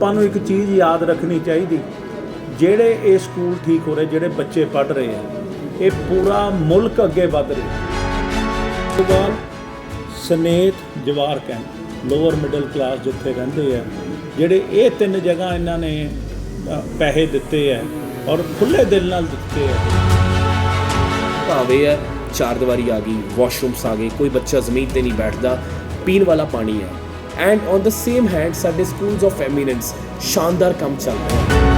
ਆਪਾਂ ਨੂੰ ਇੱਕ ਚੀਜ਼ ਯਾਦ ਰੱਖਣੀ ਚਾਹੀਦੀ। ਜਿਹੜੇ ਇਹ ਸਕੂਲ ਠੀਕ ਹੋ ਰਹੇ, ਜਿਹੜੇ ਬੱਚੇ ਪੜ ਰਹੇ ਆ, ਇਹ ਪੂਰਾ ਮੁਲਕ ਅੱਗੇ ਵੱਧ ਰਿਹਾ। ਉਸ ਸਨੇਤ ਜਵਾਰ ਕੈਂਪ ਲੋਅਰ ਮਿਡਲ ਕਲਾਸ ਜਿੱਥੇ ਰਹਿੰਦੇ ਆ, ਜਿਹੜੇ ਇਹ ਤਿੰਨ ਜਗ੍ਹਾ ਇਹਨਾਂ ਨੇ ਪੈਸੇ ਦਿੱਤੇ ਆ ਔਰ ਖੁੱਲੇ ਦਿਲ ਨਾਲ ਦਿੱਤੇ ਆ। ਭਾਵੇਂ ਹੈ ਚਾਰ ਦੀਵਾਰੀ ਆ ਗਈ ਵਾਸ਼ਰੂਮਸ ਆ ਗਏ, ਕੋਈ ਬੱਚਾ ਜ਼ਮੀਨ ਤੇ ਨਹੀਂ ਬੈਠਦਾ, ਪੀਣ ਵਾਲਾ ਪਾਣੀ ਹੈ and on the same hand ਸਾਡੇ ਸਕੂਲਸ ਆਫ ਐਮੀਨੈਂਸ ਸ਼ਾਨਦਾਰ ਕੰਮ ਚੱਲ ਰਿਹਾ ਹੈ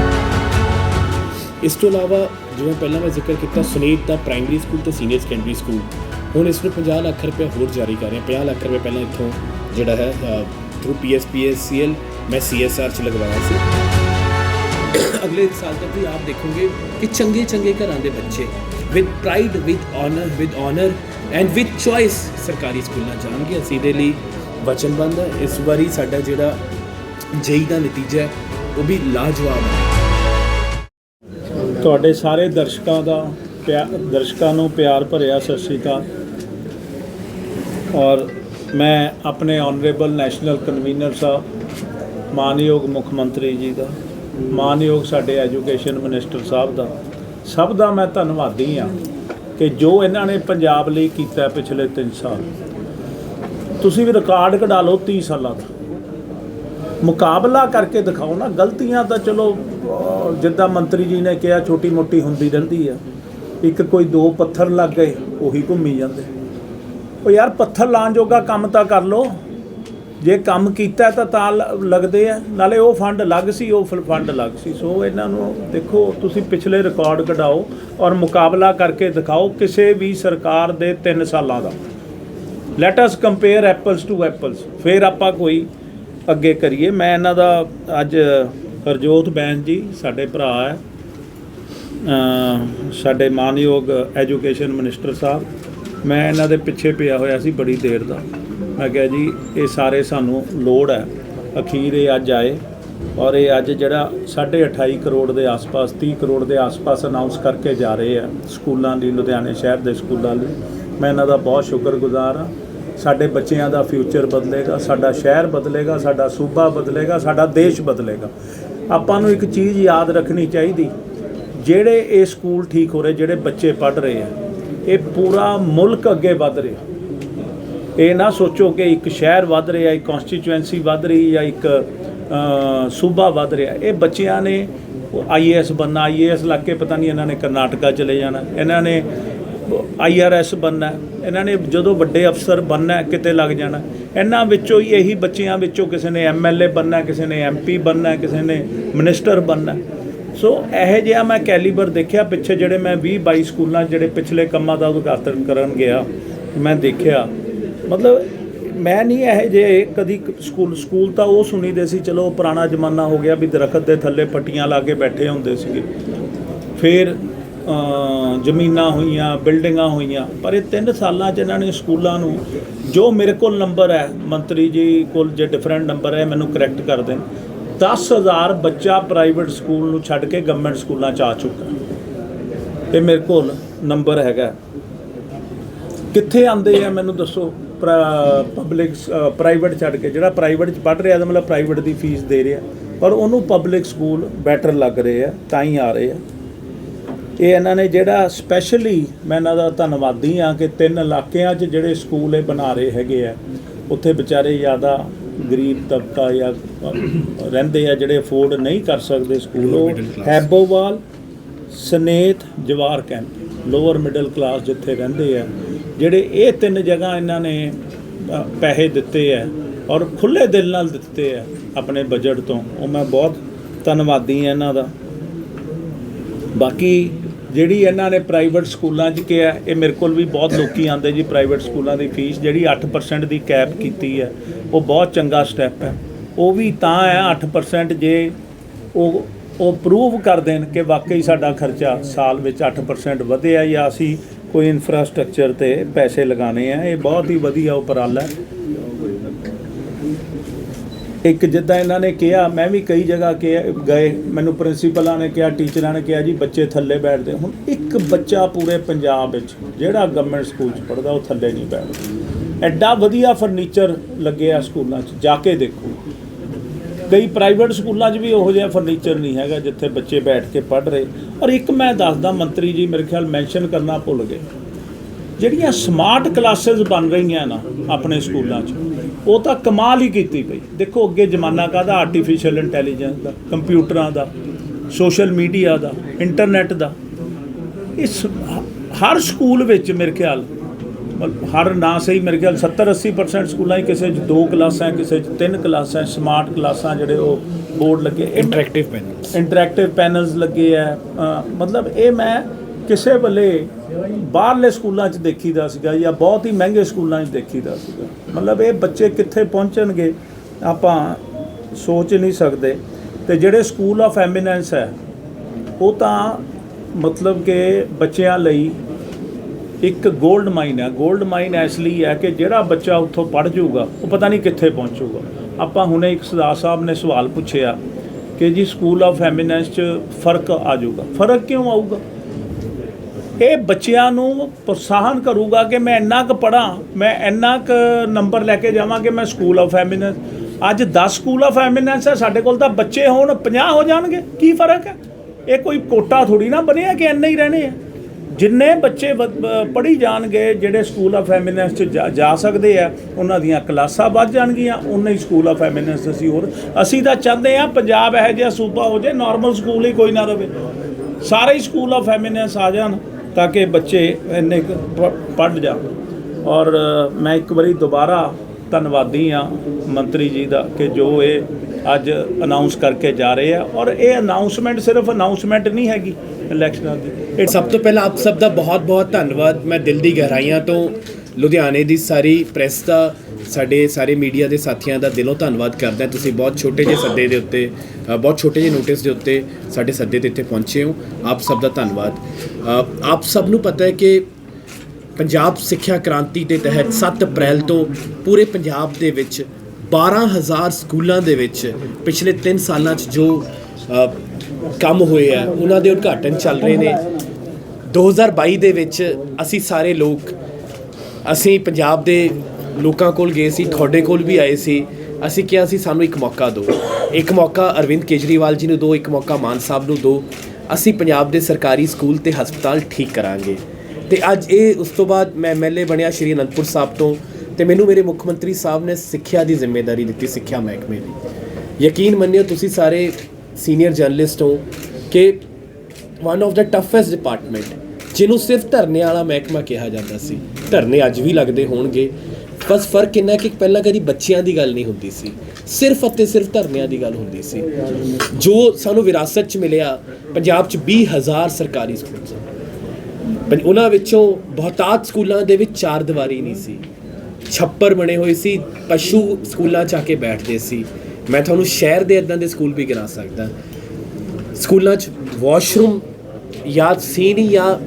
ਇਸ ਤੋਂ ਇਲਾਵਾ ਜਿਵੇਂ ਪਹਿਲਾਂ ਮੈਂ ਜ਼ਿਕਰ ਕੀਤਾ ਸੁਨੀਤ ਦਾ ਪ੍ਰਾਇਮਰੀ ਸਕੂਲ ਤੇ ਸੀਨੀਅਰ ਸੈਕੰਡਰੀ ਸਕੂਲ ਹੁਣ ਇਸ ਨੂੰ 50 ਲੱਖ ਰੁਪਏ ਹੋਰ ਜਾਰੀ ਕਰ ਰਹੇ ਹਾਂ 50 ਲੱਖ ਰੁਪਏ ਪਹਿਲਾਂ ਇੱਥੋਂ ਜਿਹੜਾ ਹੈ ਥਰੂ ਪੀਐਸਪੀਐਸਸੀਐਲ ਮੈਂ ਸੀਐਸਆਰ ਚ ਲਗਵਾਇਆ ਸੀ ਅਗਲੇ ਸਾਲ ਤੱਕ ਵੀ ਆਪ ਦੇਖੋਗੇ ਕਿ ਚੰਗੇ ਚੰਗੇ ਘਰਾਂ ਦੇ ਬੱਚੇ with pride with honour with honour and with choice ਸਰਕਾਰੀ ਸਕੂਲਾਂ ਜਾਣਗੇ ਅਸੀਂ ਦੇ ਲਈ ਵਚਨਬੰਦ ਹੈ। ਇਸ ਵਾਰੀ ਸਾਡਾ ਜਿਹੜਾ ਜੇਈ ਦਾ ਨਤੀਜਾ ਹੈ, ਉਹ ਵੀ ਲਾਜਵਾਬ ਹੈ। ਤੁਹਾਡੇ ਸਾਰੇ ਦਰਸ਼ਕਾਂ ਦਾ ਪਿਆ- ਦਰਸ਼ਕਾਂ ਨੂੰ ਪਿਆਰ ਭਰਿਆ ਸਤਿ ਸ਼੍ਰੀ ਅਕਾਲ। ਔਰ ਮੈਂ ਆਪਣੇ ਆਨਰੇਬਲ ਨੈਸ਼ਨਲ ਕਨਵੀਨਰ ਸਾਹਿਬ, ਮਾਨਯੋਗ ਮੁੱਖ ਮੰਤਰੀ ਜੀ ਦਾ, ਮਾਨਯੋਗ ਸਾਡੇ ਐਜੂਕੇਸ਼ਨ ਮਿਨਿਸਟਰ ਸਾਹਿਬ ਦਾ, ਸਭ ਦਾ ਮੈਂ ਧੰਨਵਾਦੀ ਹਾਂ ਕਿ ਜੋ ਇਹਨਾਂ ਨੇ ਪੰਜਾਬ ਲਈ ਕੀਤਾ ਪਿਛਲੇ 3 ਸਾਲ। ਤੁਸੀਂ ਵੀ ਰਿਕਾਰਡ ਕਢਾ ਲਓ 30 ਸਾਲਾਂ ਦਾ। ਮੁਕਾਬਲਾ ਕਰਕੇ ਦਿਖਾਓ ਨਾ, ਗਲਤੀਆਂ ਤਾਂ ਚਲੋ ਜਿੱਦਾਂ ਮੰਤਰੀ ਜੀ ਨੇ ਕਿਹਾ, ਛੋਟੀ ਮੋਟੀ ਹੁੰਦੀ ਰਹਿੰਦੀ ਆ। ਇੱਕ ਕੋਈ ਦੋ ਪੱਥਰ ਲੱਗ ਗਏ, ਉਹੀ ਘੁੰਮੀ ਜਾਂਦੇ। ਉਹ ਯਾਰ ਪੱਥਰ ਲਾਉਣ ਜੋਗਾ ਕੰਮ ਤਾਂ ਕਰ ਲੋ ਜੇ ਕੰਮ ਕੀਤਾ ਤਾਂ ਤਾਂ ਲੱਗਦੇ ਆ। ਨਾਲੇ ਉਹ ਫੰਡ ਲੱਗ ਸੀ, ਉਹ ਫ- ਫੰਡ ਲੱਗ ਸੀ। ਸੋ ਇਹਨਾਂ ਨੂੰ ਦੇਖੋ, ਤੁਸੀਂ ਪਿਛਲੇ ਰਿਕਾਰਡ ਕਢਾਓ ਔਰ ਮੁਕਾਬਲਾ ਕਰਕੇ ਦਿਖਾਓ, ਕਿਸੇ ਵੀ ਸਰਕਾਰ ਦੇ 3 ਸਾਲਾਂ ਦਾ। Let us compare apples to apples ਫਿਰ ਆਪਾਂ ਕੋਈ ਅੱਗੇ ਕਰੀਏ। ਮੈਂ ਇਹਨਾਂ ਦਾ ਅੱਜ ਹਰਜੋਤ ਬੈਂਸ ਜੀ, ਸਾਡੇ ਭਰਾ ਹੈ। ਸਾਡੇ ਮਾਨਯੋਗ ਐਜੂਕੇਸ਼ਨ ਮਿਨਿਸਟਰ ਸਾਹਿਬ। ਮੈਂ ਇਹਨਾਂ ਦੇ ਪਿੱਛੇ ਪਿਆ ਹੋਇਆ ਸੀ ਬੜੀ ਦੇਰ ਦਾ। ਮੈਂ ਕਿਹਾ ਜੀ, ਇਹ ਸਾਰੇ ਸਾਨੂੰ ਲੋੜ ਹੈ। ਅਖੀਰ ਇਹ ਅੱਜ ਆਏ ਔਰ ਇਹ ਅੱਜ ਜਿਹੜਾ 28.5 ਕਰੋੜ ਦੇ ਆਸ-ਪਾਸ 30 ਕਰੋੜ ਦੇ ਆਸ-ਪਾਸ ਅਨਾਉਂਸ ਕਰਕੇ ਜਾ ਰਹੇ ਆ। ਸਕੂਲਾਂ ਲਈ ਲੁਧਿਆਣੇ ਸ਼ਹਿਰ ਦੇ ਸਕੂਲਾਂ ਲਈ। ਮੈਂ ਇਹਨਾਂ ਦਾ ਬਹੁਤ ਸ਼ੁਕਰਗੁਜ਼ਾਰ ਹਾਂ। ਸਾਡੇ ਬੱਚਿਆਂ ਦਾ ਫਿਊਚਰ ਬਦਲੇਗਾ, ਸਾਡਾ ਸ਼ਹਿਰ ਬਦਲੇਗਾ, ਸਾਡਾ ਸੂਬਾ ਬਦਲੇਗਾ, ਸਾਡਾ ਦੇਸ਼ ਬਦਲੇਗਾ। ਆਪਾਂ ਨੂੰ ਇੱਕ ਚੀਜ਼ ਯਾਦ ਰੱਖਣੀ ਚਾਹੀਦੀ, ਜਿਹੜੇ ਇਹ ਸਕੂਲ ਠੀਕ ਹੋ ਰਹੇ, ਜਿਹੜੇ ਬੱਚੇ ਪੜ ਰਹੇ ਆ, ਇਹ ਪੂਰਾ ਮੁਲਕ ਅੱਗੇ ਵੱਧ ਰਿਹਾ। ਇਹ ਨਾ ਸੋਚੋ ਕਿ ਇੱਕ ਸ਼ਹਿਰ ਵੱਧ ਰਿਹਾ, ਇੱਕ ਕਨਸਟੀਚੁਐਂਸੀ ਵੱਧ ਰਹੀ ਜਾਂ ਇੱਕ ਸੂਬਾ ਵੱਧ ਰਿਹਾ। ਇਹ ਬੱਚਿਆਂ ਨੇ ਆਈਏਐਸ ਬੰਨਾ ਆਈਏਐਸ ਲੱਗ ਕੇ ਪਤਾ ਨਹੀਂ ਇਹਨਾਂ ਨੇ ਕਰਨਾਟਕਾ ਚਲੇ ਜਾਣਾ। ਇਹਨਾਂ ਨੇ ਆਈਆਰਐਸ ਬਣਨਾ ਇਹਨਾਂ ਨੇ ਜਦੋਂ ਵੱਡੇ ਅਫਸਰ ਬਣਨਾ ਕਿਤੇ ਲੱਗ ਜਾਣਾ ਇਹਨਾਂ ਵਿੱਚੋਂ ਹੀ ਇਹੀ ਬੱਚਿਆਂ ਵਿੱਚੋਂ ਕਿਸੇ ਨੇ ਐਮਐਲਏ ਬਣਨਾ ਕਿਸੇ ਨੇ ਐਮਪੀ ਬਣਨਾ ਕਿਸੇ ਨੇ ਮਿਨਿਸਟਰ ਬਣਨਾ ਸੋ ਇਹੋ ਜਿਹਾ ਮੈਂ ਕੈਲੀਬਰ ਦੇਖਿਆ। ਪਿੱਛੇ ਜਿਹੜੇ ਮੈਂ 20 22 ਸਕੂਲਾਂ ਜਿਹੜੇ ਪਿਛਲੇ ਕੰਮਾਂ ਦਾ ਉਦਘਾਟਨ ਕਰਨ ਗਿਆ, ਮੈਂ ਦੇਖਿਆ। ਮਤਲਬ ਮੈਂ ਨਹੀਂ ਇਹ ਜੇ ਕਦੀ ਸਕੂਲ ਸਕੂਲ ਤਾਂ ਉਹ ਸੁਣੀਦੇ ਸੀ, ਚਲੋ ਪੁਰਾਣਾ ਜ਼ਮਾਨਾ ਹੋ ਗਿਆ ਵੀ ਦਰਖਤ ਦੇ ਥੱਲੇ ਪੱਟੀਆਂ ਲਾ ਕੇ ਬੈਠੇ ਹੁੰਦੇ ਸੀਗੇ। ਫਿਰ ਜ਼ਮੀਨਾਂ ਹੋਈਆਂ, ਬਿਲਡਿੰਗਾਂ ਹੋਈਆਂ, ਪਰ ਇਹ 3 ਸਾਲਾਂ 'ਚ ਇਹਨਾਂ ਨੇ ਸਕੂਲਾਂ ਨੂੰ, ਜੋ ਮੇਰੇ ਕੋਲ ਨੰਬਰ ਹੈ, ਮੰਤਰੀ ਜੀ ਕੋਲ ਜੇ ਡਿਫਰੈਂਟ ਨੰਬਰ ਹੈ, ਮੈਨੂੰ ਕਰੈਕਟ ਕਰ ਦੇਣ। 10000 ਬੱਚਾ ਪ੍ਰਾਈਵੇਟ ਸਕੂਲ ਨੂੰ ਛੱਡ ਕੇ ਗਵਰਨਮੈਂਟ ਸਕੂਲਾਂ 'ਚ ਆ ਚੁੱਕਾ। ਇਹ ਮੇਰੇ ਕੋਲ ਨੰਬਰ ਹੈਗਾ। ਕਿੱਥੇ ਆਂਦੇ ਆ ਮੈਨੂੰ ਦੱਸੋ? ਪਬਲਿਕ ਪ੍ਰਾਈਵੇਟ ਛੱਡ ਕੇ, ਜਿਹੜਾ ਪ੍ਰਾਈਵੇਟ ਚ ਪੜ ਰਿਹਾ ਤਾਂ ਮਤਲਬ ਪ੍ਰਾਈਵੇਟ ਦੀ ਫੀਸ ਦੇ ਰਿਹਾ। ਪਰ ਉਹਨੂੰ ਪਬਲਿਕ ਸਕੂਲ ਬੈਟਰ ਲੱਗ ਰਹੇ ਆ, ਤਾਂ ਹੀ ਆ ਰਹੇ ਆ। ਇਹ ਇਹਨਾਂ ਨੇ ਜਿਹੜਾ ਸਪੈਸ਼ਲੀ ਮੈਂ ਇਹਨਾਂ ਦਾ ਧੰਨਵਾਦੀ ਆ ਕਿ ਤਿੰਨ ਇਲਾਕਿਆਂ 'ਚ ਜਿਹੜੇ ਸਕੂਲ ਇਹ ਬਣਾ ਰਹੇ ਹੈਗੇ ਆ ਉੱਥੇ ਵਿਚਾਰੇ ਜ਼ਿਆਦਾ ਗਰੀਬ ਤਬਕਾ ਜਾਂ ਰਹਿੰਦੇ ਆ ਜਿਹੜੇ ਅਫੋਰਡ ਨਹੀਂ ਕਰ ਸਕਦੇ ਸਕੂਲ। ਉਹ ਹੈਬੋਵਾਲ ਸਨੇਤ ਜਵਾਰ ਕੈਂਪ ਲੋਅਰ ਮਿਡਲ ਕਲਾਸ ਜਿੱਥੇ ਰਹਿੰਦੇ ਆ ਜਿਹੜੇ ਇਹ ਤਿੰਨ ਜਗ੍ਹਾ ਇਹਨਾਂ ਨੇ ਪੈਸੇ ਦਿੱਤੇ ਆ ਔਰ ਖੁੱਲੇ ਦਿਲ ਨਾਲ ਦਿੱਤੇ ਆ ਆਪਣੇ ਬਜਟ ਤੋਂ। ਉਹ ਮੈਂ ਬਹੁਤ ਧੰਨਵਾਦੀ ਆ ਇਹਨਾਂ ਦਾ। ਬਾਕੀ ਜਿਹੜੀ ਇਹਨਾਂ ਨੇ ਪ੍ਰਾਈਵੇਟ ਸਕੂਲਾਂ 'ਚ ਕਿਹਾ, ਇਹ ਮੇਰੇ ਕੋਲ ਵੀ ਬਹੁਤ ਲੋਕੀ ਆਉਂਦੇ ਜੀ ਪ੍ਰਾਈਵੇਟ ਸਕੂਲਾਂ ਦੀ ਫੀਸ ਜਿਹੜੀ 8% ਦੀ ਕੈਪ ਕੀਤੀ ਹੈ, ਉਹ ਬਹੁਤ ਚੰਗਾ ਸਟੈਪ ਹੈ। ਉਹ ਵੀ ਤਾਂ ਹੈ 8% ਜੇ ਉਹ ਉਹ ਪ੍ਰੂਵ ਕਰ ਦੇਣ ਕਿ ਵਾਕਈ ਸਾਡਾ ਖਰਚਾ ਸਾਲ ਵਿੱਚ 8% ਵਧਿਆ ਜਾਂ ਅਸੀਂ ਕੋਈ ਇਨਫਰਾਸਟ੍ਰਕਚਰ ਤੇ ਪੈਸੇ ਲਗਾਣੇ ਆ, ਇਹ ਬਹੁਤ ਹੀ ਵਧੀਆ ਉਪਰਾਲਾ ਹੈ। ਇੱਕ ਜਿੱਦਾਂ ਇਹਨਾਂ ਨੇ ਕਿਹਾ, ਮੈਂ ਵੀ ਕਈ ਜਗ੍ਹਾ ਕਿ ਗਏ, ਮੈਨੂੰ ਪ੍ਰਿੰਸੀਪਲਾਂ ਨੇ ਕਿਹਾ ਟੀਚਰਾਂ ਨੇ ਕਿਹਾ, ਜੀ ਬੱਚੇ ਥੱਲੇ ਬੈਠਦੇ। ਹੁਣ ਇੱਕ ਬੱਚਾ ਪੂਰੇ ਪੰਜਾਬ ਵਿੱਚ, ਜਿਹੜਾ ਗਵਰਨਮੈਂਟ ਸਕੂਲ 'ਚ ਪੜਦਾ ਉਹ ਥੱਲੇ ਨਹੀਂ ਬੈਠਦਾ। ਐਡਾ ਵਧੀਆ ਫਰਨੀਚਰ ਲੱਗਿਆ ਸਕੂਲਾਂ 'ਚ, ਜਾ ਕੇ ਦੇਖੋ। ਕਈ ਪ੍ਰਾਈਵੇਟ ਸਕੂਲਾਂ 'ਚ ਵੀ ਉਹੋ ਜਿਹਾ ਫਰਨੀਚਰ ਨਹੀਂ ਹੈਗਾ, ਜਿੱਥੇ ਬੱਚੇ ਬੈਠ ਕੇ ਪੜ੍ਹ ਰਹੇ। ਔਰ ਇੱਕ ਮੈਂ ਦੱਸਦਾ, ਮੰਤਰੀ ਜੀ ਮੇਰੇ ਖਿਆਲ ਮੈਂਸ਼ਨ ਕਰਨਾ ਭੁੱਲ ਗਏ। ਜਿਹੜੀਆਂ ਸਮਾਰਟ ਕਲਾਸਿਸ ਬਣ ਰਹੀਆਂ ਨਾ ਆਪਣੇ ਸਕੂਲਾਂ 'ਚ ਉਹ ਤਾਂ ਕਮਾਲ ਹੀ ਕੀਤੀ ਪਈ। ਦੇਖੋ ਅੱਗੇ ਜ਼ਮਾਨਾ ਕਾਹਦਾ? ਆਰਟੀਫੀਸ਼ੀਅਲ ਇੰਟੈਲੀਜੈਂਸ ਦਾ ਕੰਪਿਊਟਰਾਂ ਦਾ ਸੋਸ਼ਲ ਮੀਡੀਆ ਦਾ ਇੰਟਰਨੈਟ ਦਾ। ਇਸ ਹਰ ਸਕੂਲ ਵਿੱਚ ਮੇਰੇ ਖਿਆਲ ਹਰ ਨਾ ਸਹੀ ਮੇਰੇ ਖਿਆਲ 70 80% ਸਕੂਲਾਂ 'ਚ ਕਿਸੇ 'ਚ ਦੋ ਕਲਾਸਾਂ ਕਿਸੇ 'ਚ ਤਿੰਨ ਕਲਾਸਾਂ ਸਮਾਰਟ ਕਲਾਸਾਂ ਜਿਹੜੇ ਉਹ ਬੋਰਡ ਲੱਗੇ। ਇੰਟਰੈਕਟਿਵ ਪੈਨਲਸ ਇੰਟਰੈਕਟਿਵ ਪੈਨਲਸ ਲੱਗੇ ਆ। ਮਤਲਬ ਇਹ ਮੈਂ ਕਿਸੇ ਵੇਲੇ ਬਾਹਰਲੇ ਸਕੂਲਾਂ 'ਚ ਦੇਖੀਦਾ ਸੀਗਾ ਜਾਂ ਬਹੁਤ ਹੀ ਮਹਿੰਗੇ ਸਕੂਲਾਂ 'ਚ ਦੇਖੀਦਾ ਸੀਗਾ। ਮਤਲਬ ਇਹ ਬੱਚੇ ਕਿੱਥੇ ਪਹੁੰਚਣਗੇ, ਆਪਾਂ ਸੋਚ ਨਹੀਂ ਸਕਦੇ। ਤੇ ਜਿਹੜੇ ਸਕੂਲ ਆਫ ਐਮੀਨੈਂਸ ਹੈ, ਉਹ ਤਾਂ ਮਤਲਬ ਕਿ ਬੱਚਿਆਂ ਲਈ ਇੱਕ 골ਡ ਮਾਈਨ ਹੈ। 골ਡ ਮਾਈਨ ਇਸ ਲਈ ਹੈ ਕਿ ਜਿਹੜਾ ਬੱਚਾ ਉੱਥੋਂ ਪੜ੍ਹ ਜਾਊਗਾ, ਉਹ ਪਤਾ ਨਹੀਂ ਕਿੱਥੇ ਪਹੁੰਚੂਗਾ। ਆਪਾਂ ਹੁਣੇ ਇੱਕ ਸਰਦਾਰ ਸਾਹਿਬ ਨੇ ਸਵਾਲ ਪੁੱਛਿਆ ਕਿ ਜੀ ਸਕੂਲ ਆਫ ਐਮੀਨੈਂਸ 'ਚ ਫ਼ਰਕ ਆ ਜਾਊਗਾ। ਫ਼ਰਕ ਕਿਉਂ ਆਊਗਾ? ਇਹ ਬੱਚਿਆਂ ਨੂੰ ਪ੍ਰੋਤਸਾਹਨ ਕਰੂਗਾ ਕਿ ਮੈਂ ਇੰਨਾ ਕੁ ਪੜਾਂ ਮੈਂ ਇੰਨਾ ਕੁ ਨੰਬਰ ਲੈ ਕੇ ਜਾਵਾਂ ਕਿ ਮੈਂ ਸਕੂਲ ਆਫ ਐਮੀਨੈਂਸ ਅੱਜ 10 ਸਕੂਲ ਆਫ ਐਮੀਨੈਂਸ ਹੈ ਸਾਡੇ ਕੋਲ ਤਾਂ ਬੱਚੇ ਹੋਣ 50 ਹੋ ਜਾਣਗੇ, ਕੀ ਫ਼ਰਕ ਹੈ? ਇਹ ਕੋਈ ਕੋਟਾ ਥੋੜੀ ਨਾ ਬਣਿਆ ਕਿ ਇੰਨੇ ਹੀ ਰਹਿਣੇ ਆ? ਜਿੰਨੇ ਬੱਚੇ ਪੜ੍ਹੀ ਜਾਣਗੇ, ਜਿਹੜੇ ਸਕੂਲ ਆਫ ਐਮੀਨੈਂਸ ਚ ਜਾ- ਜਾ ਸਕਦੇ ਆ, ਉਹਨਾਂ ਦੀਆਂ ਕਲਾਸਾਂ ਵੱਧ ਜਾਣਗੀਆਂ ਉਨੇ ਹੀ ਸਕੂਲ ਆਫ ਐਮੀਨੈਂਸ ਅਸੀਂ ਹੋਰ ਅਸੀਂ ਤਾਂ ਚਾਹੁੰਦੇ ਆ ਪੰਜਾਬ ਇਹੋ ਜਿਹਾ ਸੂਬਾ ਹੋ ਜਾਏ ਨਾਰਮਲ ਸਕੂਲ ਹੀ ਕੋਈ ਨਾ ਰਵੇ। ਸਾਰੇ ਹੀ ਸਕੂਲ ਆਫ ਐਮੀਨੈਂਸ ਆ ਜਾਣ। ਤਾਂ ਕਿ ਬੱਚੇ ਇੰਨੇ ਕੁ ਪੜ੍ਹ ਜਾਣ। ਔਰ ਮੈਂ ਇੱਕ ਵਾਰੀ ਦੁਬਾਰਾ ਧੰਨਵਾਦੀ ਆ ਮੰਤਰੀ ਜੀ ਦਾ ਕਿ ਜੋ ਇਹ ਅੱਜ ਅਨਾਉਂਸ ਕਰਕੇ ਜਾ ਰਹੇ ਆ। ਔਰ ਇਹ ਅਨਾਉਂਸਮੈਂਟ ਸਿਰਫ ਅਨਾਉਂਸਮੈਂਟ ਨਹੀਂ ਹੈਗੀ ਇਲੈਕਸ਼ਨਾਂ ਦੀ। ਇਹ ਸਭ ਤੋਂ ਪਹਿਲਾਂ ਆਪ ਸਭ ਦਾ ਬਹੁਤ-ਬਹੁਤ ਧੰਨਵਾਦ। ਮੈਂ ਦਿਲ ਦੀ ਗਹਿਰਾਈਆਂ ਤੋਂ ਲੁਧਿਆਣੇ ਦੀ ਸਾਰੀ ਪ੍ਰੈਸ ਦਾ, ਸਾਡੇ ਸਾਰੇ ਮੀਡੀਆ ਦੇ ਸਾਥੀਆਂ ਦਾ ਦਿਲੋਂ ਧੰਨਵਾਦ ਕਰਦਾ। ਤੁਸੀਂ ਬਹੁਤ ਛੋਟੇ ਜਿਹੇ ਸੱਦੇ ਦੇ ਉੱਤੇ ਬਹੁਤ ਛੋਟੇ ਜਿਹੇ ਨੋਟਿਸ ਦੇ ਉੱਤੇ ਸਾਡੇ ਸੱਦੇ ਤੇ ਇੱਥੇ ਪਹੁੰਚੇ ਹੋ। ਆਪ ਸਭ ਦਾ ਧੰਨਵਾਦ। ਆਪ ਸਭ ਨੂੰ ਪਤਾ ਹੈ ਕਿ ਪੰਜਾਬ ਸਿੱਖਿਆ ਕ੍ਰਾਂਤੀ ਦੇ ਤਹਿਤ 7 ਅਪ੍ਰੈਲ ਤੋਂ ਪੂਰੇ ਪੰਜਾਬ ਦੇ ਵਿੱਚ 12000 ਸਕੂਲਾਂ ਦੇ ਵਿੱਚ ਪਿਛਲੇ 3 ਸਾਲਾਂ 'ਚ ਜੋ ਕੰਮ ਹੋਏ ਆ, ਉਹਨਾਂ ਦੇ ਉਦਘਾਟਨ ਚੱਲ ਰਹੇ ਨੇ। 2022 ਦੇ ਵਿੱਚ ਅਸੀਂ ਸਾਰੇ ਲੋਕ, ਅਸੀਂ ਪੰਜਾਬ ਦੇ ਲੋਕਾਂ ਕੋਲ ਗਏ ਸੀ, ਤੁਹਾਡੇ ਕੋਲ ਵੀ ਆਏ ਸੀ। ਅਸੀਂ ਕਿਹਾ ਸੀ, ਸਾਨੂੰ ਇੱਕ ਮੌਕਾ ਦਿਓ। ਇੱਕ ਮੌਕਾ ਅਰਵਿੰਦ ਕੇਜਰੀਵਾਲ ਜੀ ਨੂੰ ਦਿਓ, ਇੱਕ ਮੌਕਾ ਮਾਨ ਸਾਹਿਬ ਨੂੰ ਦਿਓ। ਅਸੀਂ ਪੰਜਾਬ ਦੇ ਸਰਕਾਰੀ ਸਕੂਲ ਤੇ ਹਸਪਤਾਲ ਠੀਕ ਕਰਾਂਗੇ। ਤੇ ਅੱਜ ਇਹ, ਉਸ ਤੋਂ ਬਾਅਦ ਮੈਂ ਐਮਐਲਏ ਬਣਿਆ ਸ਼੍ਰੀ ਅਨੰਦਪੁਰ ਸਾਹਿਬ ਤੋਂ ਤੇ ਮੈਨੂੰ ਮੇਰੇ ਮੁੱਖ ਮੰਤਰੀ ਸਾਹਿਬ ਨੇ ਸਿੱਖਿਆ ਦੀ ਜ਼ਿੰਮੇਵਾਰੀ ਦਿੱਤੀ, ਸਿੱਖਿਆ ਮਹਿਕਮੇ ਦੀ। ਯਕੀਨ ਮੰਨਿਓ ਤੁਸੀਂ ਸਾਰੇ ਸੀਨੀਅਰ ਜਰਨਲਿਸਟ ਹੋ ਕਿ one of the toughest department ਜਿਹਨੂੰ ਸਿਰਫ ਧਰਨੇ ਵਾਲਾ ਮਹਿਕਮਾ ਕਿਹਾ ਜਾਂਦਾ ਸੀ। ਧਰਨੇ ਅੱਜ ਵੀ ਲੱਗਦੇ ਹੋਣਗੇ। ਬਸ ਫ਼ਰਕ ਇੰਨਾ ਕਿ ਪਹਿਲਾਂ ਕਦੀ ਬੱਚਿਆਂ ਦੀ ਗੱਲ ਨਹੀਂ ਹੁੰਦੀ ਸੀ। ਸਿਰਫ ਅਤੇ ਸਿਰਫ ਧਰਨਿਆਂ ਦੀ ਗੱਲ ਹੁੰਦੀ ਸੀ। ਜੋ ਸਾਨੂੰ ਵਿਰਾਸਤ 'ਚ ਮਿਲਿਆ, ਪੰਜਾਬ 'ਚ 20000 ਸਰਕਾਰੀ ਸਕੂਲ ਸਨ। ਉਹਨਾਂ ਵਿੱਚੋਂ ਬਹੁਤਾਤ ਸਕੂਲਾਂ ਦੇ ਵਿੱਚ ਚਾਰ ਦੀਵਾਰੀ ਨਹੀਂ ਸੀ। ਛੱਪਰ ਬਣੇ ਹੋਏ ਸੀ, ਪਸ਼ੂ ਸਕੂਲਾਂ 'ਚ ਆ ਕੇ ਬੈਠਦੇ ਸੀ। ਮੈਂ ਤੁਹਾਨੂੰ ਸ਼ਹਿਰ ਦੇ ਇਦਾਂ ਦੇ ਸਕੂਲ ਵੀ ਗਿਣਾ ਸਕਦਾ। ਸਕੂਲਾਂ 'ਚ ਵਾਸ਼ਰੂਮ ਯਾਦ ਸੀ ਨਹੀਂ ਜਾਂ